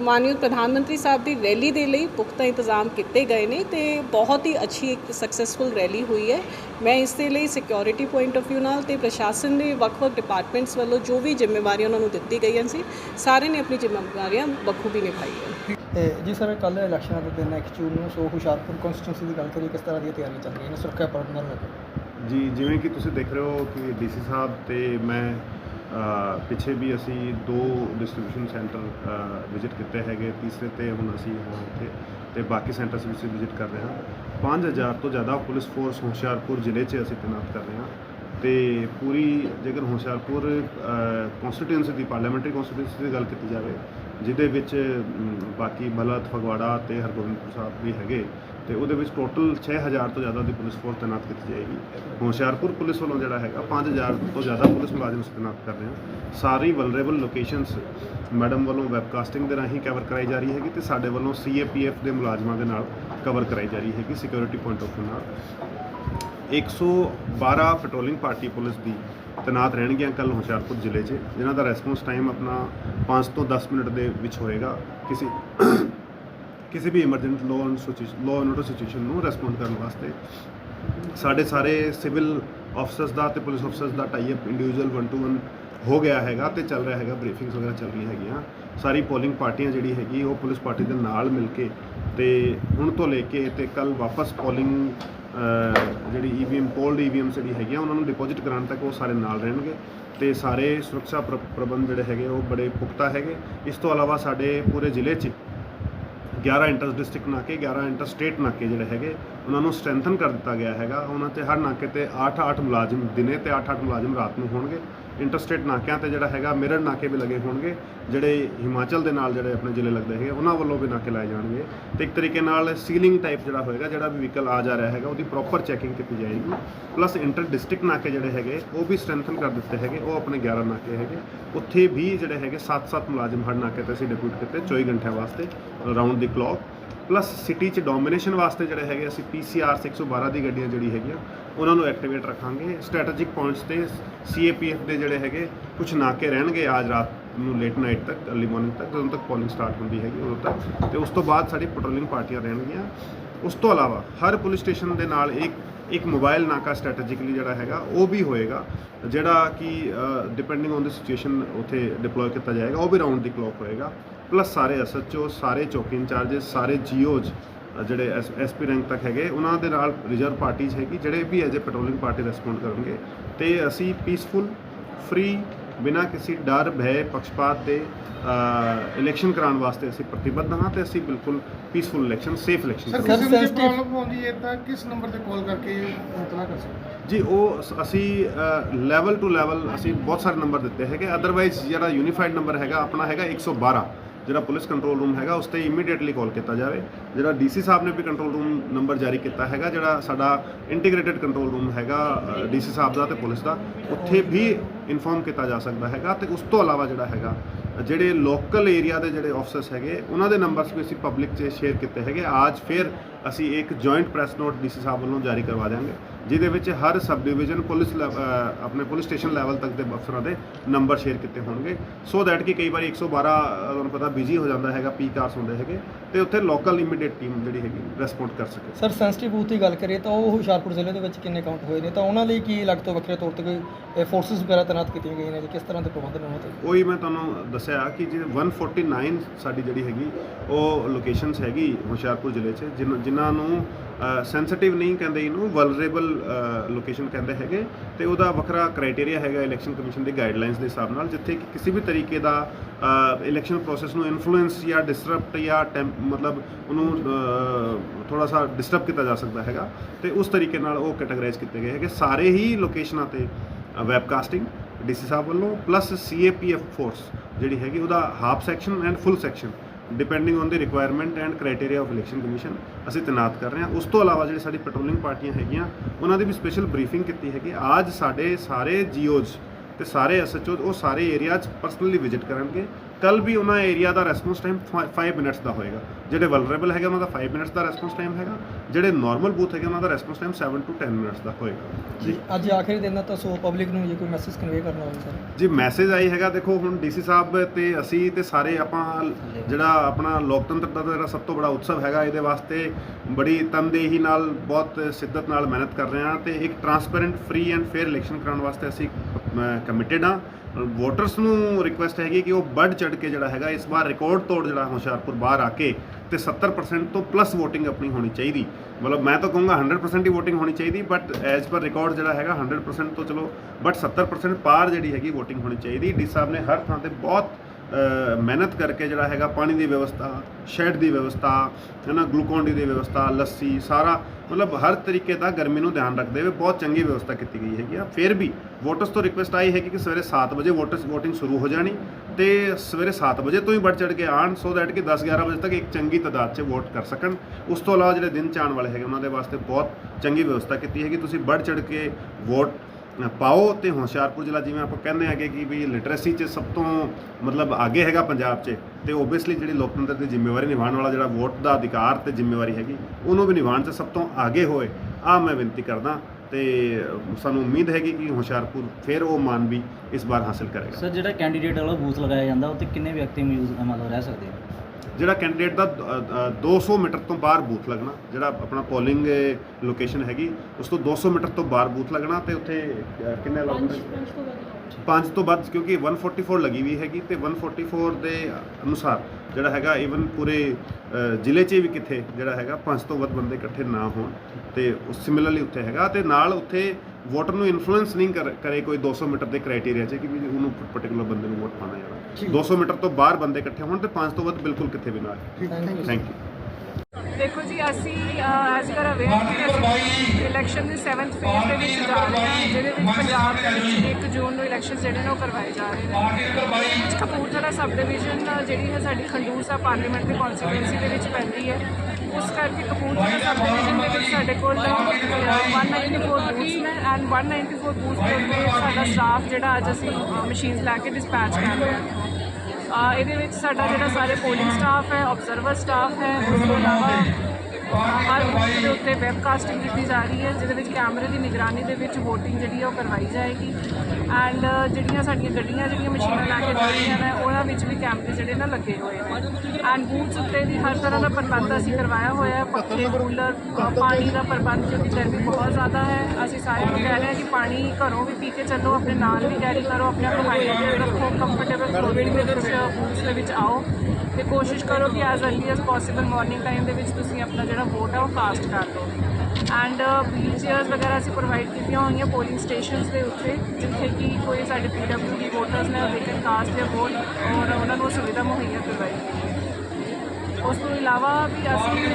ਮਾਨਯੋਗ ਪ੍ਰਧਾਨ ਮੰਤਰੀ ਸਾਹਿਬ ਦੀ ਰੈਲੀ ਦੇ ਲਈ ਪੁਖਤਾ ਇੰਤਜ਼ਾਮ ਕੀਤੇ ਗਏ ਨੇ ਤੇ ਬਹੁਤ ਹੀ ਅੱਛੀ ਇੱਕ ਸਕਸੈਸਫੁਲ ਰੈਲੀ ਹੋਈ ਹੈ। ਮੈਂ ਇਸ ਦੇ ਲਈ ਸਿਕਿਉਰਿਟੀ ਪੁਆਇੰਟ ਆਫ View ਨਾਲ ਤੇ ਪ੍ਰਸ਼ਾਸਨ ਦੇ ਵੱਖ-ਵੱਖ ਡਿਪਾਰਟਮੈਂਟਸ ਵੱਲੋਂ ਜੋ ਵੀ ਜ਼ਿੰਮੇਵਾਰੀਆਂ ਉਹਨਾਂ ਨੂੰ ਦਿੱਤੀ ਗਈਆਂ ਸੀ ਸਾਰੇ ਨੇ ਆਪਣੀ ਜ਼ਿੰਮੇਵਾਰੀਆਂ ਬਖੂਬੀ ਨਿਭਾਈ ਹੈ। ਜੀ ਸਰ ਕੱਲ ਇਲੈਕਸ਼ਨਾਂ ਦੇ ਦਿਨ 1 ਜੂਨ ਨੂੰ ਸੋ ਹੁਸ਼ਿਆਰਪੁਰ ਕਨਸਟੀਟਿਊਂਸੀ ਦੀ ਗੱਲ ਕਰੀਏ ਕਿਸ ਤਰ੍ਹਾਂ ਦੀਆਂ ਤਿਆਰੀਆਂ ਚੱਲ ਰਹੀਆਂ ਨੇ? ਸੁਰੱਖਿਆ ਪ੍ਰਬੰਧਨ ਜੀ ਜਿਵੇਂ ਕਿ ਤੁਸੀਂ ਦੇਖ ਰਹੇ ਹੋ ਕਿ ਡੀਸੀ ਸਾਹਿਬ ਤੇ ਮੈਂ ਪਿੱਛੇ ਵੀ ਅਸੀਂ ਦੋ ਡਿਸਟ੍ਰੀਬਿਊਸ਼ਨ ਸੈਂਟਰ ਵਿਜ਼ਿਟ ਕੀਤੇ ਹੈਗੇ। ਤੀਸਰੇ ਤੇ ਹੁਣ ਅਸੀਂ ਹਾਂ ਇੱਥੇ ਤੇ ਬਾਕੀ ਸੈਂਟਰਸ ਵਿੱਚ ਵਿਜ਼ਿਟ ਕਰ ਰਹੇ ਹਾਂ। 5000 ਤੋਂ ਜ਼ਿਆਦਾ ਪੁਲਿਸ ਫੋਰਸ ਹੁਸ਼ਿਆਰਪੁਰ ਜ਼ਿਲ੍ਹੇ 'ਚ ਅਸੀਂ ਤੈਨਾਤ ਕਰ ਰਹੇ ਹਾਂ। ਤੇ ਪੂਰੀ ਜੇਕਰ ਹੁਸ਼ਿਆਰਪੁਰ ਕਨਸਟੀਟਿਊਂਸੀ ਦੀ ਪਾਰਲੀਮੈਂਟਰੀ ਕਨਸਟੀਟਿਊਂਸੀ ਦੀ ਗੱਲ ਕੀਤੀ ਜਾਵੇ, ਜਿਹਦੇ ਵਿੱਚ ਬਾਕੀ ਬਲਤ ਫਗਵਾੜਾ ਤੇ ਹਰਗੋਬਿੰਦਪੁਰ ਸਾਹਿਬ ਵੀ ਹੈਗੇ ਤੇ ਉਹਦੇ ਵਿੱਚ ਟੋਟਲ 6000 ਤੋਂ ਜ਼ਿਆਦਾ ਦੀ ਪੁਲਿਸ ਫੋਰਸ ਤੈਨਾਤ ਕੀਤੀ ਜਾਏਗੀ। ਹੁਸ਼ਿਆਰਪੁਰ ਪੁਲਿਸ ਵੱਲੋਂ ਜਿਹੜਾ ਹੈਗਾ 5000 ਤੋਂ ਜ਼ਿਆਦਾ ਪੁਲਿਸ ਮੁਲਾਜ਼ਮ ਅਸੀਂ ਤੈਨਾਤ ਕਰ ਰਹੇ ਹਾਂ। ਸਾਰੀ ਵਲਨਰੇਬਲ ਲੋਕੇਸ਼ਨਸ ਮੈਡਮ ਵੱਲੋਂ ਵੈਬਕਾਸਟਿੰਗ ਦੇ ਰਾਹੀਂ ਕਵਰ ਕਰਾਈ ਜਾ ਰਹੀ ਹੈਗੀ ਤੇ ਸਾਡੇ ਵੱਲੋਂ ਸੀਏਪੀਐਫ ਦੇ ਮੁਲਾਜ਼ਮਾਂ ਦੇ ਨਾਲ ਕਵਰ ਕਰਾਈ ਜਾ ਰਹੀ ਹੈਗੀ ਸਿਕਿਉਰਿਟੀ ਪੁਆਇੰਟ ਆਫ View ਨਾਲ। 112 ਪੈਟਰੋਲਿੰਗ ਪਾਰਟੀ ਪੁਲਿਸ ਦੀ ਤੈਨਾਤ ਰਹਿਣਗੀਆਂ ਕੱਲ ਹੁਸ਼ਿਆਰਪੁਰ ਜ਼ਿਲ੍ਹੇ 'ਚ, ਜਿਨ੍ਹਾਂ ਦਾ ਰੈਸਪੌਂਸ ਟਾਈਮ ਆਪਣਾ 5 ਤੋਂ 10 ਮਿੰਟ ਦੇ ਵਿੱਚ ਹੋਏਗਾ। ਕਿਸੇ ਕਿਸੇ ਵੀ emergent law and situation law and order situation ਨੂੰ ਰਿਸਪੌਂਡ ਕਰਨ ਵਾਸਤੇ ਸਾਡੇ ਸਾਰੇ ਸਿਵਲ ਆਫਸਰਸ ਦਾ ਤੇ ਪੁਲਿਸ ਆਫਸਰਸ ਦਾ ਟਾਈ ਅਪ ਇੰਡੀਵਿਜੂਅਲ 1 ਟੂ 1 ਹੋ ਗਿਆ ਹੈਗਾ ਤੇ ਚੱਲ ਰਿਹਾ ਹੈਗਾ ਬਰੀਫਿੰਗਸ ਵਗੈਰਾ ਚੱਲ ਰਹੀਆਂ ਹੈਗੀਆਂ। ਸਾਰੀ ਪੋਲਿੰਗ ਪਾਰਟੀਆਂ ਜਿਹੜੀ ਹੈਗੀ, ਉਹ ਪੁਲਿਸ ਪਾਰਟੀ ਦੇ ਨਾਲ ਮਿਲ ਕੇ ਤੇ ਹੁਣ ਤੋਂ ਲੈ ਕੇ ਤੇ ਕੱਲ ਵਾਪਸ ਪੋਲਿੰਗ ਜਿਹੜੀ ਈਵੀਐਮ ਪੋਲਡ ਈਵੀਐਮ ਜਿਹੜੀ ਹੈਗੀਆਂ ਉਹਨਾਂ ਨੂੰ ਡਿਪੋਜ਼ਿਟ ਕਰਾਉਣ ਤੱਕ ਉਹ ਸਾਰੇ ਨਾਲ ਰਹਿਣਗੇ। ਤੇ ਸਾਰੇ ਸੁਰੱਖਿਆ ਪ੍ਰ- ਪ੍ਰਬੰਧ ਜਿਹੜੇ ਹੈਗੇ, ਉਹ ਬੜੇ ਪੁਖਤਾ ਹੈਗੇ। ਇਸ ਤੋਂ ਇਲਾਵਾ ਸਾਡੇ ਪੂਰੇ ਜ਼ਿਲ੍ਹੇ 'ਚ 11 ਇੰਟਰ ਡਿਸਟ੍ਰਿਕਟ ਨਾਕੇ 11 ਇੰਟਰ ਸਟੇਟ ਨਾਕੇ ਜਿਹੜੇ ਹੈਗੇ, ਉਹਨਾਂ ਨੂੰ ਸਟਰੈਂਥਨ ਕਰ ਦਿੱਤਾ ਗਿਆ ਹੈਗਾ। ਉਹਨਾਂ ਤੇ ਹਰ ਨਾਕੇ ਤੇ 8-8 ਮੁਲਾਜ਼ਮ ਦਿਨੇ ਤੇ 8-8 ਮੁਲਾਜ਼ਮ ਰਾਤ ਨੂੰ ਹੋਣਗੇ। ਇੰਟਰਸਟੇਟ ਨਾਕਿਆਂ ਤੇ ਜਿਹੜਾ ਹੈਗਾ, ਮਿਰਰ ਨਾਕੇ ਵੀ ਲੱਗੇ ਹੋਣਗੇ, ਜਿਹੜੇ ਹਿਮਾਚਲ ਦੇ ਨਾਲ ਜਿਹੜੇ ਆਪਣੇ ਜ਼ਿਲ੍ਹੇ ਲੱਗਦੇ ਹੈਗੇ, ਉਹਨਾਂ ਵੱਲੋਂ ਵੀ ਨਾਕੇ ਲਾਏ ਜਾਣਗੇ। ਤੇ ਇੱਕ ਤਰੀਕੇ ਨਾਲ ਸੀਲਿੰਗ ਟਾਈਪ ਜਿਹੜਾ ਹੋਏਗਾ, ਜਿਹੜਾ ਵੀ ਵਹੀਕਲ ਆ ਜਾ ਰਿਹਾ ਹੈਗਾ, ਉਹਦੀ ਪ੍ਰੋਪਰ ਚੈਕਿੰਗ ਕੀਤੀ ਜਾਏਗੀ। ਪਲੱਸ ਇੰਟਰ ਡਿਸਟ੍ਰਿਕਟ ਨਾਕੇ ਜਿਹੜੇ ਹੈਗੇ, ਉਹ ਵੀ ਸਟਰੈਂਥਨ ਕਰ ਦਿੱਤੇ ਹੈਗੇ, ਉਹ ਆਪਣੇ 11 ਨਾਕੇ ਹੈਗੇ। ਉੱਥੇ ਵੀ ਜਿਹੜੇ ਹੈਗੇ 7-7 ਮੁਲਾਜ਼ਮ ਹਰ ਨਾਕੇ ਤੇ ਅਸੀਂ ਡਿਪਿਊਟ ਕੀਤੇ 24 ਘੰਟਿਆਂ ਵਾਸਤੇ round the clock plus city 'ਚ ਡੋਮੀਨੇਸ਼ਨ ਵਾਸਤੇ ਜਿਹੜੇ ਹੈਗੇ ਅਸੀਂ ਪੀਸੀਆਰ 112 ਦੀ ਗੱਡੀਆਂ ਜਿਹੜੀ ਹੈਗੀਆਂ, ਉਹਨਾਂ ਨੂੰ ਐਕਟੀਵੇਟ ਰੱਖਾਂਗੇ। ਸਟ੍ਰੈਟੇਜਿਕ ਪੁਆਇੰਟਸ ਤੇ ਸੀਏਪੀਐਫ ਦੇ ਜਿਹੜੇ ਹੈਗੇ ਕੁਝ ਨਾਕੇ ਰਹਿਣਗੇ ਅੱਜ ਰਾਤ ਨੂੰ ਲੇਟ ਨਾਈਟ ਤੱਕ ਅਰਲੀ ਮਾਰਨਿੰਗ ਤੱਕ, ਜਦੋਂ ਤੱਕ ਪੋਲਿੰਗ ਸਟਾਰਟ ਹੁੰਦੀ ਹੈਗੀ, ਉਦੋਂ ਤੱਕ। ਤੇ ਉਸ ਤੋਂ ਬਾਅਦ ਸਾਡੀ ਪੈਟਰੋਲਿੰਗ ਪਾਰਟੀਆਂ ਰਹਿਣਗੀਆਂ। ਉਸ ਤੋਂ ਇਲਾਵਾ ਹਰ ਪੁਲਿਸ ਸਟੇਸ਼ਨ ਦੇ ਨਾਲ ਇੱਕ ਇੱਕ ਮੋਬਾਈਲ ਨਾਕਾ ਸਟ੍ਰੈਟੇਜਿਕਲੀ ਜਿਹੜਾ ਹੈਗਾ, ਉਹ ਵੀ ਹੋਏਗਾ, ਜਿਹੜਾ ਕਿ ਡਿਪੈਂਡਿੰਗ ਔਨ ਦ ਸਿਚੁਏਸ਼ਨ ਉੱਥੇ ਡਿਪਲੋਏ ਕੀਤਾ ਜਾਏਗਾ, ਉਹ ਵੀ ਰਾਉਂਡ ਦੀ ਕਲੌਕ ਹੋਏਗਾ। ਪਲੱਸ ਸਾਰੇ ਐਸਐਚਓ ਸਾਰੇ ਚੌਕੀ ਇੰਚਾਰਜਸ ਸਾਰੇ ਜੀਓਜ਼ ਜਿਹੜੇ ਐਸਪੀ ਰੈਂਕ ਤੱਕ ਹੈਗੇ ਉਹਨਾਂ ਦੇ ਨਾਲ ਰਿਜ਼ਰਵ ਪਾਰਟੀਜ਼ ਹੈਗੀ ਜਿਹੜੇ ਵੀ as a patrolling party respond ਕਰਨਗੇ। ਤੇ ਅਸੀਂ ਪੀਸਫੁਲ ਫ੍ਰੀ ਬਿਨਾਂ ਕਿਸੇ ਡਰ ਭੈ ਪੱਖਪਾਤ ਦੇ ਇਲੈਕਸ਼ਨ ਕਰਾਉਣ ਵਾਸਤੇ ਅਸੀਂ ਪ੍ਰਤੀਬੱਧ ਹਾਂ ਤੇ ਅਸੀਂ ਬਿਲਕੁਲ peaceful election safe election sir ਕਿਸੇ ਨੂੰ ਜੇ ਪ੍ਰੋਬਲਮ ਆਉਂਦੀ ਹੈ ਤਾਂ ਕਿਸ ਨੰਬਰ ਤੇ ਕਾਲ ਕਰਕੇ ਇਤਲਾ ਕਰ ਸਕਦੇ ਜੀ ਉਹ ਅਸੀਂ ਲੈਵਲ ਟੂ ਲੈਵਲ ਅਸੀਂ ਬਹੁਤ ਸਾਰੇ ਨੰਬਰ ਦਿੱਤੇ ਹੈਗੇ ਅਦਰਵਾਈਜ਼ ਜਿਹੜਾ ਯੂਨੀਫਾਈਡ ਨੰਬਰ ਹੈਗਾ ਆਪਣਾ ਹੈਗਾ 112 ਜਿਹੜਾ ਪੁਲਿਸ ਕੰਟਰੋਲ ਰੂਮ ਹੈਗਾ, ਉਸ ਤੇ ਇਮੀਡੀਏਟਲੀ ਕਾਲ ਕੀਤਾ ਜਾਵੇ। ਜਿਹੜਾ ਡੀਸੀ ਸਾਹਿਬ ਨੇ ਵੀ ਕੰਟਰੋਲ ਰੂਮ ਨੰਬਰ ਜਾਰੀ ਕੀਤਾ ਹੈਗਾ, ਜਿਹੜਾ ਸਾਡਾ ਇੰਟੀਗ੍ਰੇਟਿਡ ਕੰਟਰੋਲ ਰੂਮ ਹੈਗਾ ਡੀਸੀ ਸਾਹਿਬ ਦਾ ਤੇ ਪੁਲਿਸ ਦਾ, ਉੱਥੇ ਵੀ ਇਨਫੋਰਮ ਕੀਤਾ ਜਾ ਸਕਦਾ ਹੈਗਾ ਤੇ ਉਸ ਤੋਂ ਇਲਾਵਾ ਜਿਹੜਾ ਹੈਗਾ, ਜਿਹੜੇ ਲੋਕਲ ਏਰੀਆ ਦੇ ਜਿਹੜੇ ਆਫਸਰਸ ਹੈਗੇ, ਉਹਨਾਂ ਦੇ ਨੰਬਰਸ ਵੀ ਅਸੀਂ ਪਬਲਿਕ 'ਚ ਸ਼ੇਅਰ ਕੀਤੇ ਹੈਗੇ। ਅੱਜ ਫਿਰ ਅਸੀਂ ਇੱਕ ਜੁਆਇੰਟ ਪ੍ਰੈਸ ਨੋਟ ਡੀਸੀ ਸਾਹਿਬ ਵੱਲੋਂ ਜਾਰੀ ਕਰਵਾ ਦਿਆਂਗੇ ਜਿਹਦੇ ਵਿੱਚ ਹਰ ਸਬ ਡਿਵੀਜ਼ਨ ਪੁਲਿਸ ਆਪਣੇ ਪੁਲਿਸ ਸਟੇਸ਼ਨ ਲੈਵਲ ਤੱਕ ਦੇ ਅਫਸਰਾਂ ਦੇ ਨੰਬਰ ਸ਼ੇਅਰ ਕੀਤੇ ਹੋਣਗੇ। ਸੋ ਦੈਟ ਕਿ ਕਈ ਵਾਰੀ 112 ਅਹ ਤੁਹਾਨੂੰ ਪਤਾ ਬਿਜ਼ੀ ਹੋ ਜਾਂਦਾ ਹੈਗਾ ਪੀਕ ਆਰਸ ਹੁੰਦੇ ਹੈਗੇ ਤੇ ਉੱਥੇ ਲੋਕਲ ਇਮੀਡੀਏਟ ਟੀਮ ਜਿਹੜੀ ਹੈਗੀ ਰਿਸਪੌਂਡ ਕਰ ਸਕੇ। ਸਰ ਸੈਂਸਿਟਿਵ ਬੂਥ ਦੀ ਗੱਲ ਕਰੀਏ ਤਾਂ ਉਹ ਹੁਸ਼ਿਆਰਪੁਰ ਜ਼ਿਲ੍ਹੇ ਦੇ ਵਿੱਚ ਕਿੰਨੇ ਕਾਊਂਟ ਹੋਏ ਨੇ? ਤਾਂ ਉਹਨਾਂ ਲਈ ਕੀ ਅਲੱਗ ਤੋਂ ਵੱਖਰੇ ਤੌਰ ਤੇ ਕੋਈ ਫੋਰਸਸ ਵਗੈਰਾ ਤੈਨਾਤ ਕੀਤੀਆਂ ਗਈਆਂ ਨੇ ਕਿਸ ਤਰ੍ਹਾਂ ਦੇ ਪ੍ਰਬੰਧ ਨੇ ਉਹਨਾਂ ਤੇ? ਉਹੀ ਮੈਂ ਤੁਹਾਨੂੰ ਦੱਸਿਆ ਕਿ ਜੇ 149 ਸਾਡੀ ਜਿਹੜੀ ਹੈਗੀ ਉਹ ਲੋਕੇਸ਼ਨਸ ਹੈਗੀ ਹੁਸ਼ਿਆਰਪੁਰ ਜ਼ਿਲ੍ਹੇ 'ਚ ਜਿਨ੍ਹਾਂ- ਜਿਨ੍ਹਾਂ ਨੂੰ ਸੈਂਸਿਟਿਵ ਨਹੀਂ ਕਹਿੰਦੇ ਇਹਨੂੰ ਵਲਨਰੇਬਲ ਲੋਕੇਸ਼ਨ ਕਹਿੰਦੇ ਹੈਗੇ। ਤੇ ਉਹਦਾ ਵੱਖਰਾ ਕ੍ਰਾਈਟੇਰੀਆ ਹੈਗਾ ਇਲੈਕਸ਼ਨ ਕਮਿਸ਼ਨ ਦੀ ਗਾਈਡਲਾਈਨਸ ਦੇ ਹਿਸਾਬ ਨਾਲ, ਜਿੱਥੇ ਕਿ ਕਿਸੇ ਵੀ ਤਰੀਕੇ ਦਾ ਇਲੈਕਸ਼ਨ ਪ੍ਰੋਸੈਸ ਨੂੰ ਇਨਫਲੂਐਂਸ ਜਾਂ ਡਿਸਟਰਪਟ ਜਾਂ ਟੈਂਪ- ਮਤਲਬ ਉਹਨੂੰ ਥੋੜਾ ਸਾ ਡਿਸਟਰਬ ਕੀਤਾ ਜਾ ਸਕਦਾ ਹੈਗਾ। ਤੇ ਉਸ ਤਰੀਕੇ ਨਾਲ ਉਹ ਕੈਟਾਗਰਾਈਜ਼ ਕੀਤੇ ਗਏ ਹੈਗੇ। ਸਾਰੇ ਹੀ ਲੋਕੇਸ਼ਨਾਂ ਤੇ ਵੈਬਕਾਸਟਿੰਗ ਡੀਸੀ ਸਾਹਿਬ ਵੱਲੋਂ ਪਲੱਸ ਸੀਏਪੀਐਫ ਫੋਰਸ ਜਿਹੜੀ ਹੈਗੀ, ਉਹਦਾ half section and full section depending on the requirement and criteria of election commission ਅਸੀਂ ਤੈਨਾਤ ਕਰ ਰਹੇ ਹਾਂ। ਉਸ ਤੋਂ ਇਲਾਵਾ ਜਿਹੜੀ ਸਾਡੀ ਪੈਟਰੋਲਿੰਗ ਪਾਰਟੀਆਂ ਹੈਗੀਆਂ, ਉਹਨਾਂ ਦੀ ਵੀ ਸਪੈਸ਼ਲ ਬਰੀਫਿੰਗ ਕੀਤੀ ਹੈਗੀ। ਅੱਜ ਸਾਡੇ ਸਾਰੇ ਜੀਓਜ਼ ਤੇ ਸਾਰੇ ਐਸਐਚਓ ਉਹ ਸਾਰੇ ਏਰੀਆ 'ਚ ਪਰਸਨਲੀ ਵਿਜ਼ਿਟ ਕਰਨਗੇ। ਕੱਲ ਵੀ ਉਹਨਾਂ ਏਰੀਆ ਦਾ ਰੈਸਪੌਂਸ ਟਾਈਮ 5 ਮਿੰਟਸ ਦਾ ਹੋਏਗਾ। ਜਿਹੜੇ ਵਲਨਰੇਬਲ ਹੈਗੇ ਉਹਨਾਂ ਦਾ 5 ਮਿੰਟਸ ਦਾ ਰੈਸਪੌਂਸ ਟਾਈਮ ਹੈਗਾ। ਜਿਹੜੇ ਨਾਰਮਲ ਬੂਥ ਹੈਗੇ ਉਹਨਾਂ ਦਾ ਰੈਸਪੌਂਸ ਟਾਈਮ 7 ਟੂ 10 ਮਿੰਟਸ ਦਾ ਹੋਏਗਾ। ਜੀ ਅੱਜ ਆਖਰੀ ਦਿਨ ਦਾ ਤਾਂ ਸੋ ਪਬਲਿਕ ਨੂੰ ਜੇ ਕੋਈ ਮੈਸੇਜ ਕਨਵੇ ਕਰਨਾ ਹੋਵੇ ਸਰ ਜੀ ਮੈਸੇਜ ਆਈ ਹੈਗਾ ਦੇਖੋ ਹੁਣ ਡੀਸੀ ਸਾਹਿਬ ਤੇ ਅਸੀਂ ਤੇ ਸਾਰੇ ਆਪਾਂ ਜਿਹੜਾ ਆਪਣਾ ਲੋਕਤੰਤਰ ਦਾ ਜਿਹੜਾ ਸਭ ਤੋਂ ਬੜਾ ਉਤਸਵ ਹੈਗਾ ਇਹਦੇ ਵਾਸਤੇ ਬੜੀ ਤਨਦੇਹੀ ਨਾਲ ਬਹੁਤ ਸਿੱਦਤ ਨਾਲ ਮਿਹਨਤ ਕਰ ਰਹੇ ਹਾਂ ਤੇ ਇੱਕ transparent free and fair election ਕਰਾਉਣ ਵਾਸਤੇ ਅਸੀਂ ਕਮਿਟਡ ਹਾਂ। ਵੋਟਰਸ ਨੂੰ ਰਿਕੁਐਸਟ ਹੈਗੀ ਕਿ ਉਹ ਵੱਧ ਚੜ ਕੇ ਜਿਹੜਾ ਹੈਗਾ, ਇਸ ਵਾਰ ਰਿਕਾਰਡ ਤੋੜ ਜਿਹੜਾ ਹੁਸ਼ਿਆਰਪੁਰ ਬਾਹਰ ਆ ਕੇ ਤੇ 70% ਤੋਂ ਪਲੱਸ VOTING ਆਪਣੀ ਹੋਣੀ ਚਾਹੀਦੀ। ਮਤਲਬ ਮੈਂ ਤਾਂ ਕਹੂੰਗਾ 100% ਹੀ VOTING ਹੋਣੀ ਚਾਹੀਦੀ ਬਟ ਐਜ਼ ਪਰ ਰਿਕਾਰਡ ਜਿਹੜਾ ਹੈਗਾ 100% ਤੋਂ ਚਲੋ ਬਟ 70% ਪਾਰ ਜਿਹੜੀ ਹੈਗੀ VOTING ਹੋਣੀ ਚਾਹੀਦੀ। ਡੀ ਸਾਹਿਬ ਨੇ ਹਰ ਥਾਂ ਤੇ ਬਹੁਤ ਮਿਹਨਤ ਕਰਕੇ ਜਿਹੜਾ ਹੈਗਾ ਪਾਣੀ ਦੀ ਵਿਵਸਥਾ ਸ਼ੈਡ ਦੀ ਵਿਵਸਥਾ ਹੈ ਨਾ ਗਲੂਕੋਨ ਡੀ ਦੀ ਵਿਵਸਥਾ, ਲੱਸੀ, ਸਾਰਾ ਮਤਲਬ ਹਰ ਤਰੀਕੇ ਦਾ ਗਰਮੀ ਨੂੰ ਧਿਆਨ ਰੱਖਦੇ ਹੋਏ ਬਹੁਤ ਚੰਗੀ ਵਿਵਸਥਾ ਕੀਤੀ ਗਈ ਹੈਗੀ ਆ। ਫਿਰ ਵੀ ਵੋਟਰਸ ਤੋਂ ਰਿਕੁਐਸਟ ਆਈ ਹੈਗੀ ਕਿ ਸਵੇਰੇ 7 ਵਜੇ ਵੋਟਰਸ VOTING ਸ਼ੁਰੂ ਹੋ ਜਾਣੀ ਤੇ ਸਵੇਰੇ 7 ਵਜੇ ਤੋਂ ਹੀ ਵੱਧ ਚੜ ਕੇ ਆਣ ਸੋ ਦੈਟ ਕਿ 10 11 ਵਜੇ ਤੱਕ ਇੱਕ ਚੰਗੀ ਤਾਦਾਦ 'ਚ ਵੋਟ ਕਰ ਸਕਣ। ਉਸ ਤੋਂ ਇਲਾਵਾ ਜਿਹੜੇ ਦਿਨ 'ਚ ਆਉਣ ਵਾਲੇ ਹੈਗੇ ਉਹਨਾਂ ਦੇ ਵਾਸਤੇ ਬਹੁਤ ਚੰਗੀ ਵਿਵਸਥਾ ਕੀਤੀ ਹੈਗੀ। ਤੁਸੀਂ ਵੱਧ ਚੜ ਕੇ ਵੋਟ ਪਾਓ ਤੇ ਹੁਸ਼ਿਆਰਪੁਰ ਜ਼ਿਲ੍ਹਾ ਜਿਵੇਂ ਆਪਾਂ ਕਹਿੰਦੇ ਹੈਗੇ ਕਿ ਵੀ ਲਿਟਰੇਸੀ 'ਚ ਸਭ ਤੋਂ ਮਤਲਬ ਅੱਗੇ ਹੈਗਾ ਪੰਜਾਬ 'ਚ ਤੇ ਓਬਵੀਅਸਲੀ ਜਿਹੜੀ ਲੋਕਤੰਤਰ ਦੀ ਜ਼ਿੰਮੇਵਾਰੀ ਨਿਭਾਉਣ ਵਾਲਾ ਜਿਹੜਾ ਵੋਟ ਦਾ ਅਧਿਕਾਰ ਤੇ ਜ਼ਿੰਮੇਵਾਰੀ ਹੈਗੀ, ਉਹਨੂੰ ਵੀ ਨਿਭਾਉਣ 'ਚ ਸਭ ਤੋਂ ਅੱਗੇ ਹੋਏ ਆ ਮੈਂ ਬੇਨਤੀ ਕਰਦਾ ਤੇ ਸਾਨੂੰ ਉਮੀਦ ਹੈਗੀ ਕਿ ਹੁਸ਼ਿਆਰਪੁਰ ਫਿਰ ਉਹ ਮਾਨ ਵੀ ਇਸ ਵਾਰ ਹਾਸਲ ਕਰੇਗਾ। ਸਰ ਜਿਹੜਾ ਕੈਂਡੀਡੇਟ ਵਾਲਾ ਬੂਥ ਲਗਾਇਆ ਜਾਂਦਾ ਉਹ ਉੱਥੇ ਕਿੰਨੇ ਵਿਅਕਤੀ ਮੌਜੂਦ ਮਤਲਬ ਰਹਿ ਸਕਦੇ ਆ? ਜਿਹੜਾ ਕੈਂਡੀਡੇਟ ਦਾ 200 ਮੀਟਰ ਤੋਂ ਬਾਹਰ ਬੂਥ ਲੱਗਣਾ, ਜਿਹੜਾ ਆਪਣਾ ਪੋਲਿੰਗ ਲੋਕੇਸ਼ਨ ਹੈਗੀ, ਉਸ ਤੋਂ 200 ਮੀਟਰ ਤੋਂ ਬਾਹਰ ਬੂਥ ਲੱਗਣਾ ਤੇ ਉੱਥੇ ਕਿੰਨੇ ਲੋਕ। ਨੇ ਪੰਜ ਤੋਂ ਵੱਧ ਕਿਉਂਕਿ 144 ਲੱਗੀ ਵੀ ਹੈਗੀ ਤੇ 144 ਦੇ ਅਨੁਸਾਰ ਜਿਹੜਾ ਹੈਗਾ ਇਵਨ ਪੂਰੇ ਜ਼ਿਲ੍ਹੇ 'ਚ ਵੀ ਕਿੱਥੇ ਜਿਹੜਾ ਹੈਗਾ ਪੰਜ ਤੋਂ ਵੱਧ ਬੰਦੇ ਇਕੱਠੇ ਨਾ ਹੋਣ ਤੇ ਉਸ ਸਿਮਿਲਰਲੀ ਉੱਥੇ ਹੈਗਾ ਤੇ ਨਾਲ ਉੱਥੇ ਵੋਟਰ ਨੂੰ ਇਨਫਲੂਐਂਸ ਨਹੀਂ ਕਰੇ ਕੋਈ 200 ਮੀਟਰ ਦੇ ਕ੍ਰਾਈਟੇਰੀਆ 'ਚ ਕਿ ਵੀ ਉਹਨੂੰ ਪਾਰਟਿਕੂਲਰ ਬੰਦੇ ਨੂੰ ਵੋਟ ਪਾਣਾ ਜਾਣਾ 200 ਮੀਟਰ ਤੋਂ ਬਾਹਰ ਬੰਦੇ ਇਕੱਠੇ ਹੋਣ ਤੇ ਪੰਜ ਤੋਂ ਵੱਧ ਬਿਲਕੁਲ ਕਿੱਥੇ ਵੀ ਨਾ ਥੈਂਕ ਯੂ ਦੇਖੋ ਜੀ ਅਸੀਂ ਐਸ ਪਰ ਅਵੇਅਰ ਇਲੈਕਸ਼ਨ ਦੇ 7th ਫੇਜ਼ ਦੇ ਵਿੱਚ ਜਾ ਰਹੇ ਹਾਂ ਜਿਹਦੇ ਵਿੱਚ ਪੰਜਾਬ ਦੇ ਵਿੱਚ 1 ਜੂਨ ਨੂੰ ਇਲੈਕਸ਼ਨ ਜਿਹੜੇ ਨੇ ਉਹ ਕਰਵਾਏ ਜਾ ਰਹੇ ਨੇ। ਕਪੂਰਥਲਾ ਸਬ ਡਿਵੀਜ਼ਨ ਜਿਹੜੀ ਹੈ ਸਾਡੀ ਖੰਡੂਰ ਸਾਹਿਬ ਪਾਰਲੀਮੈਂਟਰੀ ਕਨਸਟੀਟੂਐਂਸੀ ਦੇ ਵਿੱਚ ਪੈਂਦੀ ਹੈ। ਉਸ ਕਰਕੇ ਕਪੂਰਥਲਾ ਸਬ ਡਿਵੀਜ਼ਨ ਦੇ ਵਿੱਚ ਸਾਡੇ ਕੋਲ ਅ, 194 ਬੂਥਸ ਨੇ ਐਂਡ 194 ਬੂਥ ਦੇ ਉੱਤੇ ਸਾਡਾ ਸਟਾਫ ਜਿਹੜਾ ਅੱਜ ਅਸੀਂ ਮਸ਼ੀਨਸ ਲੈ ਕੇ ਡਿਸਪੈਚ ਕਰ ਰਹੇ ਹਾਂ। ਇਹਦੇ ਵਿੱਚ ਸਾਡਾ ਜਿਹੜਾ ਸਾਰੇ ਪੋਲਿੰਗ ਸਟਾਫ ਹੈ ਆਬਜ਼ਰਵਰ ਸਟਾਫ ਹੈ, ਉਸ ਤੋਂ ਇਲਾਵਾ ਹਰ ਬੂਥ ਦੇ ਉੱਤੇ ਵੈਬਕਾਸਟਿੰਗ ਕੀਤੀ ਜਾ ਰਹੀ ਹੈ, ਜਿਹਦੇ ਵਿੱਚ ਕੈਮਰੇ ਦੀ ਨਿਗਰਾਨੀ ਦੇ ਵਿੱਚ VOTING ਜਿਹੜੀ ਹੈ ਉਹ ਕਰਵਾਈ ਜਾਏਗੀ। ਐਂਡ uh, ਜਿਹੜੀਆਂ ਸਾਡੀਆਂ ਗੱਡੀਆਂ, ਜਿਹੜੀਆਂ ਮਸ਼ੀਨਾਂ ਲੈ ਕੇ ਜਾ ਰਹੀਆਂ ਨੇ, ਉਹਨਾਂ ਵਿੱਚ ਵੀ ਕੈਮਰੇ ਜਿਹੜੇ ਨਾ ਲੱਗੇ ਹੋਏ ਨੇ। ਐਂਡ ਬੂਥਸ ਉੱਤੇ ਵੀ ਹਰ ਤਰ੍ਹਾਂ ਦਾ ਪ੍ਰਬੰਧ ਅਸੀਂ ਕਰਵਾਇਆ ਹੋਇਆ ਹੈ। ਪੱਖੇ, ਕੂਲਰ, ਪਾਣੀ ਦਾ ਪ੍ਰਬੰਧ, ਕਿਉਂਕਿ ਗਰਮੀ ਬਹੁਤ ਜ਼ਿਆਦਾ ਹੈ। ਅਸੀਂ ਸਾਰਿਆਂ ਨੂੰ ਕਹਿ ਰਹੇ ਹਾਂ ਕਿ ਪਾਣੀ ਘਰੋਂ ਵੀ ਪੀ ਕੇ ਚੱਲੋ, ਆਪਣੇ ਨਾਲ ਵੀ ਕੈਰੀ ਕਰੋ, ਆਪਣੇ ਆਪ ਨੂੰ ਹਾਈਡਰੇਟਡ ਰੱਖੋ ਕੰਫਰਟੇਬਲ ਕਲੋਥਿੰਗ ਦੇ ਵਿੱਚ ਬੂਥਸ ਦੇ ਵਿੱਚ ਆਓ। ਤੇ ਕੋਸ਼ਿਸ਼ ਕਰੋ ਕਿ as early as possible morning time ਦੇ ਵਿੱਚ ਤੁਸੀਂ ਆਪਣਾ ਜਿਹੜਾ ਵੋਟ ਹੈ ਉਹ ਕਾਸਟ ਕਰ ਲਓ। ਐਂਡ ਵੀਲ ਚੇਅਰਸ ਵਗੈਰਾ ਅਸੀਂ ਪ੍ਰੋਵਾਈਡ ਕੀਤੀਆਂ ਹੋਈਆਂ ਪੋਲਿੰਗ ਸਟੇਸ਼ਨਸ ਦੇ ਉੱਤੇ, ਜਿੱਥੇ ਕਿ ਕੋਈ ਸਾਡੇ ਪੀਡਬਲਿਊ ਦੀ ਵੋਟਰਸ ਨੇ ਉਹ ਕੈਨ ਕਾਸਟ ਦੇ ਵੋਟ ਔਰ ਉਹਨਾਂ ਨੂੰ ਸੁਵਿਧਾ ਮੁਹੱਈਆ ਕਰਵਾਈ ਗਈ। ਉਸ ਤੋਂ ਇਲਾਵਾ ਵੀ ਅਸੀਂ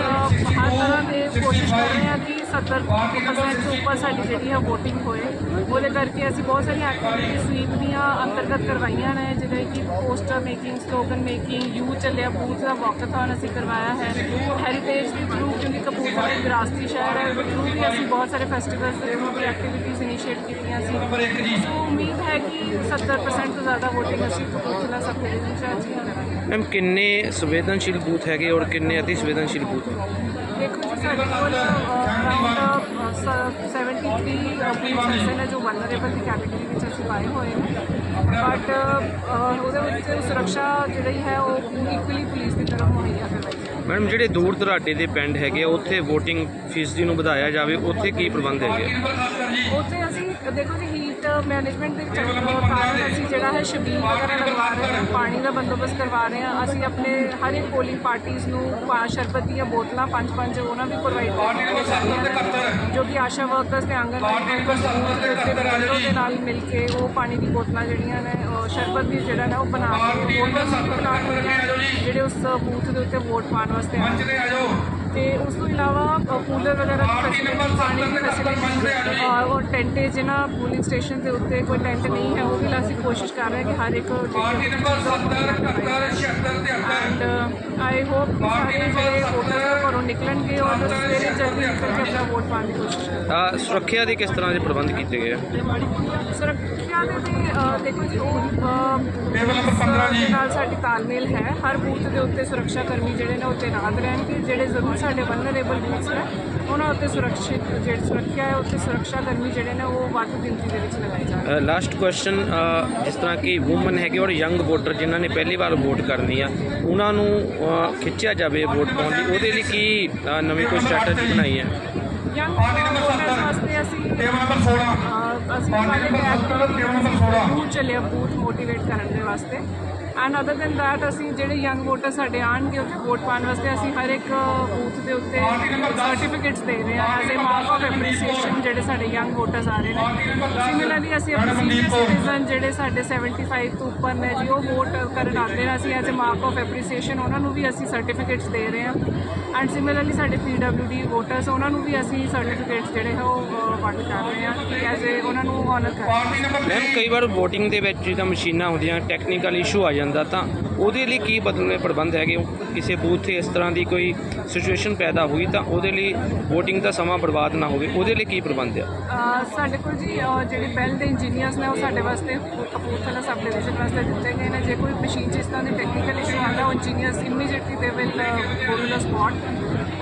ਹਰ ਤਰ੍ਹਾਂ ਦੇ ਕੋਸ਼ਿਸ਼ ਕਰ ਰਹੇ ਹਾਂ ਕਿ 70% ਤੋਂ ਉੱਪਰ ਸਾਡੀ ਜਿਹੜੀ ਹੈ VOTING ਹੋਏ ਉਹਦੇ ਕਰਕੇ ਅਸੀਂ ਬਹੁਤ ਸਾਰੀਆਂ ਐਕਟੀਵਿਟੀ ਸਵੀਪ ਦੀਆਂ ਅੰਤਰਗਤ ਕਰਵਾਈਆਂ ਨੇ ਜਿਵੇਂ ਕਿ ਪੋਸਟਰ ਮੇਕਿੰਗ ਸਲੋਗਨ ਮੇਕਿੰਗ ਯੂ ਚੱਲਿਆ ਬੂਥ ਦਾ ਵਾਕਥਨ ਅਸੀਂ ਕਰਵਾਇਆ ਹੈ ਹੈਰੀਟੇਜ ਦੇ ਥਰੂ ਕਿਉਂਕਿ ਕਪੂਰਥਲਾ ਇੱਕ ਵਿਰਾਸਤੀ ਸ਼ਹਿਰ ਹੈ ਉਹਦੇ ਥਰੂ ਵੀ ਅਸੀਂ ਬਹੁਤ ਸਾਰੇ ਫੈਸਟੀਵਲਸ ਦੇ ਥਰੂ ਵੀ ਐਕਟੀਵਿਟੀਜ਼ ਇਨੀਸ਼ੀਏਟ ਕੀਤੀਆਂ ਸੀ ਸੋ ਉਮੀਦ ਹੈ ਕਿ 70% ਤੋਂ ਜ਼ਿਆਦਾ VOTING ਅਸੀਂ ਕਪੂਰਥਲਾ ਸਬ ਡਿਵੀਜ਼ਨ ਚ ਅੱਜ ਹੀ ਕਰਾਂਗੇ ਮੈਮ ਕਿੰਨੇ ਸੰਵੇਦਨਸ਼ੀਲ ਬੂਥ ਹੈਗੇ ਔਰ ਕਿੰਨੇ ਅਤੀ ਸੰਵੇਦਨਸ਼ੀਲ ਬੂਥ ਦੇਖੋ ਜੀ ਸਾਡੇ ਕੋਲ ਅਰਾਊਂਡ 73 ਬੂਥ ਐਸੇ ਜੋ ਵਨਰੇਬਲ ਦੀ ਕੈਟਾਗਰੀ ਵਿੱਚ ਅਸੀਂ ਪਾਏ ਹੋਏ ਨੇ ਬਟ ਉਹਦੇ ਵਿੱਚ ਸੁਰੱਖਿਆ ਜਿਹੜੀ ਹੈ ਉਹ ਇਕੁਅਲੀ ਪੁਲਿਸ ਦੀ ਤਰਫ ਮੁਹੱਈਆ ਕਰਵਾਈ ਹੈ ਮੈਡਮ ਜਿਹੜੇ ਦੂਰ ਦਰਾਡੇ ਦੇ ਪਿੰਡ ਹੈਗੇ ਆ, ਉੱਥੇ VOTING ਫੀਸਦੀ ਨੂੰ ਵਧਾਇਆ ਜਾਵੇ ਉੱਥੇ ਕੀ ਪ੍ਰਬੰਧ ਹੈਗੇ ਆ? ਉੱਥੇ ਅਸੀਂ ਦੇਖੋ ਜੀ ਹੀਟ ਮੈਨੇਜਮੈਂਟ ਦੇ ਚੱਕਰ ਕਾਰਨ ਅਸੀਂ ਜਿਹੜਾ ਹੈ ਸ਼ਬੀਲ ਵਗੈਰਾ ਲਗਵਾ ਰਹੇ ਹਾਂ ਪਾਣੀ ਦਾ ਬੰਦੋਬਸਤ ਕਰਵਾ ਰਹੇ ਹਾਂ। ਅਸੀਂ ਆਪਣੇ ਹਰ ਇੱਕ ਪੋਲਿੰਗ ਪਾਰਟੀਆਂ ਨੂੰ ਪਾ ਸ਼ਰਬਤ ਦੀਆਂ ਬੋਤਲਾਂ ਪੰਜ ਪੰਜ ਉਹਨਾਂ ਵੀ ਪ੍ਰੋਵਾਈਡ ਨੇ ਜੋ ਕਿ ਆਸ਼ਾ ਵਰਕਰਸ ਤੇ ਆਂਗਨਵਾੜੀ ਵਰਕਰਸ ਦੇ ਦੇ ਨਾਲ ਮਿਲ ਕੇ ਉਹ ਪਾਣੀ ਦੀ ਬੋਤਲਾਂ ਜਿਹੜੀਆਂ ਨੇ ਸ਼ਰਬਤ ਵੀ ਜਿਹੜਾ ਨਾ ਉਹ ਬਣਾ ਕੇ ਜਿਹੜੇ ਉਸ ਬੂਥ ਦੇ ਉੱਤੇ ਵੋਟ ਪਾਉਣ ਵਾਸਤੇ ਆਏ ਤੇ ਉਸ ਤੋਂ ਇਲਾਵਾ ਕੂਲਰ ਵਗੈਰਾ ਦੀ ਫੈਸਿਲਿਟੀ ਔਰ ਟੈਂਟ ਜਿਹਨਾਂ ਪੋਲਿੰਗ ਸਟੇਸ਼ਨ ਦੇ ਉੱਤੇ ਕੋਈ ਟੈਂਟ ਨਹੀਂ ਹੈ ਉਹ ਵੀ ਅਸੀਂ ਕੋਸ਼ਿਸ਼ ਕਰ ਰਹੇ ਹਾਂ ਕਿ ਹਰ ਇੱਕ ਆਈ ਹੋਪ ਕਿ ਸਾਰੇ ਜਿਹੜੇ ਵੋਟਰ ਘਰੋਂ ਨਿਕਲਣਗੇ ਔਰ ਸਵੇਰੇ ਜਲਦੀ ਨਿਕਲ ਕੇ ਆਪਣਾ ਵੋਟ ਪਾਉਣ ਦੀ ਕੋਸ਼ਿਸ਼ ਕਰਨਗੇ ਆ ਸੁਰੱਖਿਆ ਦੇ ਕਿਸ ਤਰ੍ਹਾਂ ਦੇ ਪ੍ਰਬੰਧ ਕੀਤੇ ਗਏ ਆ? ਸੁਰੱਖਿਆ ਦੇ ਦੇਖੋ ਜੀ ਉਹ ਨਾਲ ਸਾਡੀ ਤਾਲਮੇਲ ਹੈ। ਹਰ ਬੂਥ ਦੇ ਉੱਤੇ ਸੁਰੱਖਿਆ ਕਰਮੀ ਜਿਹੜੇ ਨੇ ਉਹ ਤੈਨਾਤ ਰਹਿਣਗੇ ਜਿਹੜੇ ਜ਼ਰੂਰ ਸਾਡੇ ਵਨਰੇਬਲ ਬੂਥਸ ਨੇ ਉਹਨਾਂ ਉੱਤੇ ਸੁਰੱਖਿਅਤ ਜਿਹੜੀ ਸੁਰੱਖਿਆ ਹੈ ਉੱਤੇ ਸੁਰੱਖਿਆ ਕਰਮੀ ਜਿਹੜੇ ਨੇ ਉਹ ਵੱਧ ਗਿਣਤੀ ਦੇ ਵਿੱਚ ਲਗਾਏ ਜਾਣਗੇ ਲਾਸਟ ਕੁਐਸਚਨ ਜਿਸ ਤਰ੍ਹਾਂ ਕਿ ਔਮਨ ਹੈਗੇ ਔਰ ਯੰਗ ਵੋਟਰ ਜਿਨ੍ਹਾਂ ਨੇ ਪਹਿਲੀ ਵਾਰ ਵੋਟ ਕਰਨੀ ਆ ਉਹਨਾਂ ਨੂੰ ਖਿੱਚਿਆ ਜਾਵੇ ਵੋਟ ਪਾਉਣ ਲਈ ਉਹਦੇ ਲਈ ਕੀ ਨਵੀਂ ਕੋਈ ਸਟ੍ਰੈਟਜੀ ਬਣਾਈ ਹੈ? ਯੰਗ ਵੋਟਰਸ ਵਾਸਤੇ ਅਸੀਂ ਅਹ, ਅਸੀਂ ਸਾਡੇ ਬੂਥ ਚੱਲਿਆ ਬੂਥ ਮੋਟੀਵੇਟ ਕਰਨ ਦੇ ਵਾਸਤੇ। ਐਂਡ ਅਦਰ ਦੈਨ ਦੈਟ ਅਸੀਂ ਜਿਹੜੇ ਯੰਗ ਵੋਟਰ ਸਾਡੇ ਆਣਗੇ ਉੱਥੇ ਵੋਟ ਪਾਉਣ ਵਾਸਤੇ ਅਸੀਂ ਹਰ ਇੱਕ ਬੂਥ ਦੇ ਉੱਤੇ ਸਰਟੀਫਿਕੇਟਸ ਦੇ ਰਹੇ ਹਾਂ as a mark of appreciation ਜਿਹੜੇ ਸਾਡੇ ਯੰਗ ਵੋਟਰਸ ਆ ਰਹੇ ਨੇ। ਸਿਮਿਲਰਲੀ ਅਸੀਂ ਆਪਣੇ ਸਿਟੀਜ਼ਨ ਜਿਹੜੇ ਸਾਡੇ 75 ਤੋਂ ਉੱਪਰ ਨੇ ਜੀ ਉਹ ਵੋਟ ਕਰਨ ਆਉਂਦੇ ਨੇ। ਅਸੀਂ as a mark of appreciation ਉਹਨਾਂ ਨੂੰ ਵੀ ਅਸੀਂ ਸਰਟੀਫਿਕੇਟਸ ਦੇ ਰਹੇ ਹਾਂ। ਐਂਡ ਸਿਮਿਲਰਲੀ ਸਾਡੇ ਪੀਡਬਲਯੂਡੀ ਵੋਟਰਸ ਉਹਨਾਂ ਨੂੰ ਵੀ ਅਸੀਂ ਸਰਟੀਫਿਕੇਟਸ ਜਿਹੜੇ ਹੈ ਉਹ ਵੰਡ ਕਰ ਰਹੇ ਹਾਂ ਐਜ਼ ਅ ਉਹਨਾਂ ਨੂੰ ਆਨਰ ਕਰ ਮੈਮ ਕਈ ਵਾਰ VOTING ਦੇ ਵਿੱਚ ਜਿੱਦਾਂ ਮਸ਼ੀਨਾਂ ਹੁੰਦੀਆਂ ਟੈਕਨੀਕਲ ਇਸ਼ੂ ਆ ਜਾਂਦਾ ਤਾਂ ਉਹਦੇ ਲਈ ਕੀ ਬਦਲਵੇਂ ਪ੍ਰਬੰਧ ਹੈਗੇ ਕਿਸੇ ਬੂਥ ਤੇ ਇਸ ਤਰ੍ਹਾਂ ਦੀ ਕੋਈ ਸਿਚੁਏਸ਼ਨ ਪੈਦਾ ਹੋਈ ਤਾਂ ਉਹਦੇ ਲਈ VOTING ਦਾ ਸਮਾਂ ਬਰਬਾਦ ਨਾ ਹੋਵੇ ਉਹਦੇ ਲਈ ਕੀ ਪ੍ਰਬੰਧ ਆ? ਸਾਡੇ ਕੋਲ ਜੀ ਅ, ਜਿਹੜੇ ਬੈਲ ਦੇ ਇੰਜੀਨੀਅਰਸ ਨੇ ਉਹ ਸਾਡੇ ਵਾਸਤੇ ਕਪੂਰਥਲਾ ਸਬ ਡਿਵੀਜ਼ਨ ਵਾਸਤੇ ਦਿੱਤੇ ਗਏ ਨੇ। ਜੇ ਕੋਈ ਮਸ਼ੀਨ 'ਚ ਇਸ ਤਰ੍ਹਾਂ ਦੀ ਟੈਕਨੀਕਲ ਇਸ਼ੂ ਆਉਂਦਾ ਉਹ engineers immediately they will go to the spot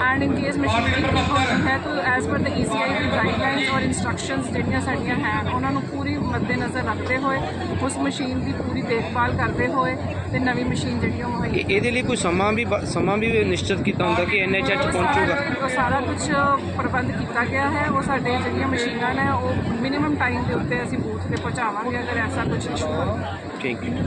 and in case machine ਠੀਕ ਹੁੰਦੀ ਹੈ ਤਾਂ ਐਜ਼ ਪਰ ਦ ECI ਦੀ ਗਾਈਡਲਾਈਨਸ ਔਰ ਇਨਸਟਰਕਸ਼ਨਸ ਜਿਹੜੀਆਂ ਸਾਡੀਆਂ ਹੈ ਉਹਨਾਂ ਨੂੰ ਪੂਰੀ ਮੱਦੇਨਜ਼ਰ ਰੱਖਦੇ ਹੋਏ ਉਸ ਮਸ਼ੀਨ ਦੀ ਪੂਰੀ ਦੇਖਭਾਲ ਕਰਦੇ ਹੋਏ ਤੇ ਨਵੀਂ ਮਸ਼ੀਨ ਜਿਹੜੀ ਉਹ ਮੁਹੱਈਆ ਇਹ- ਇਹਦੇ ਲਈ ਕੋਈ ਸਮਾਂ ਵੀ ਬ- ਸਮਾਂ ਵੀ ਨਿਸ਼ਚਿਤ ਕੀਤਾ ਹੁੰਦਾ ਕਿ ਇੰਨੇ ਚਿਰ 'ਚ ਪਹੁੰਚੂਗਾ? ਸਾਰਾ- ਉਹ ਸਾਰਾ ਕੁਝ ਪ੍ਰਬੰਧ ਕੀਤਾ ਗਿਆ ਹੈ। ਉਹ ਸਾਡੇ ਜਿਹੜੀਆਂ ਮਸ਼ੀਨਾਂ ਨੇ ਉਹ ਮਿਨੀਮਮ ਟਾਈਮ ਦੇ ਉੱਤੇ ਅਸੀਂ ਬੂਥ ਤੇ ਪਹੁੰਚਾਵਾਂਗੇ ਅਗਰ ਐਸਾ ਕੁਝ ਇਸ਼ੂ ਹੋਵੇ ਠੀਕ ਹੈ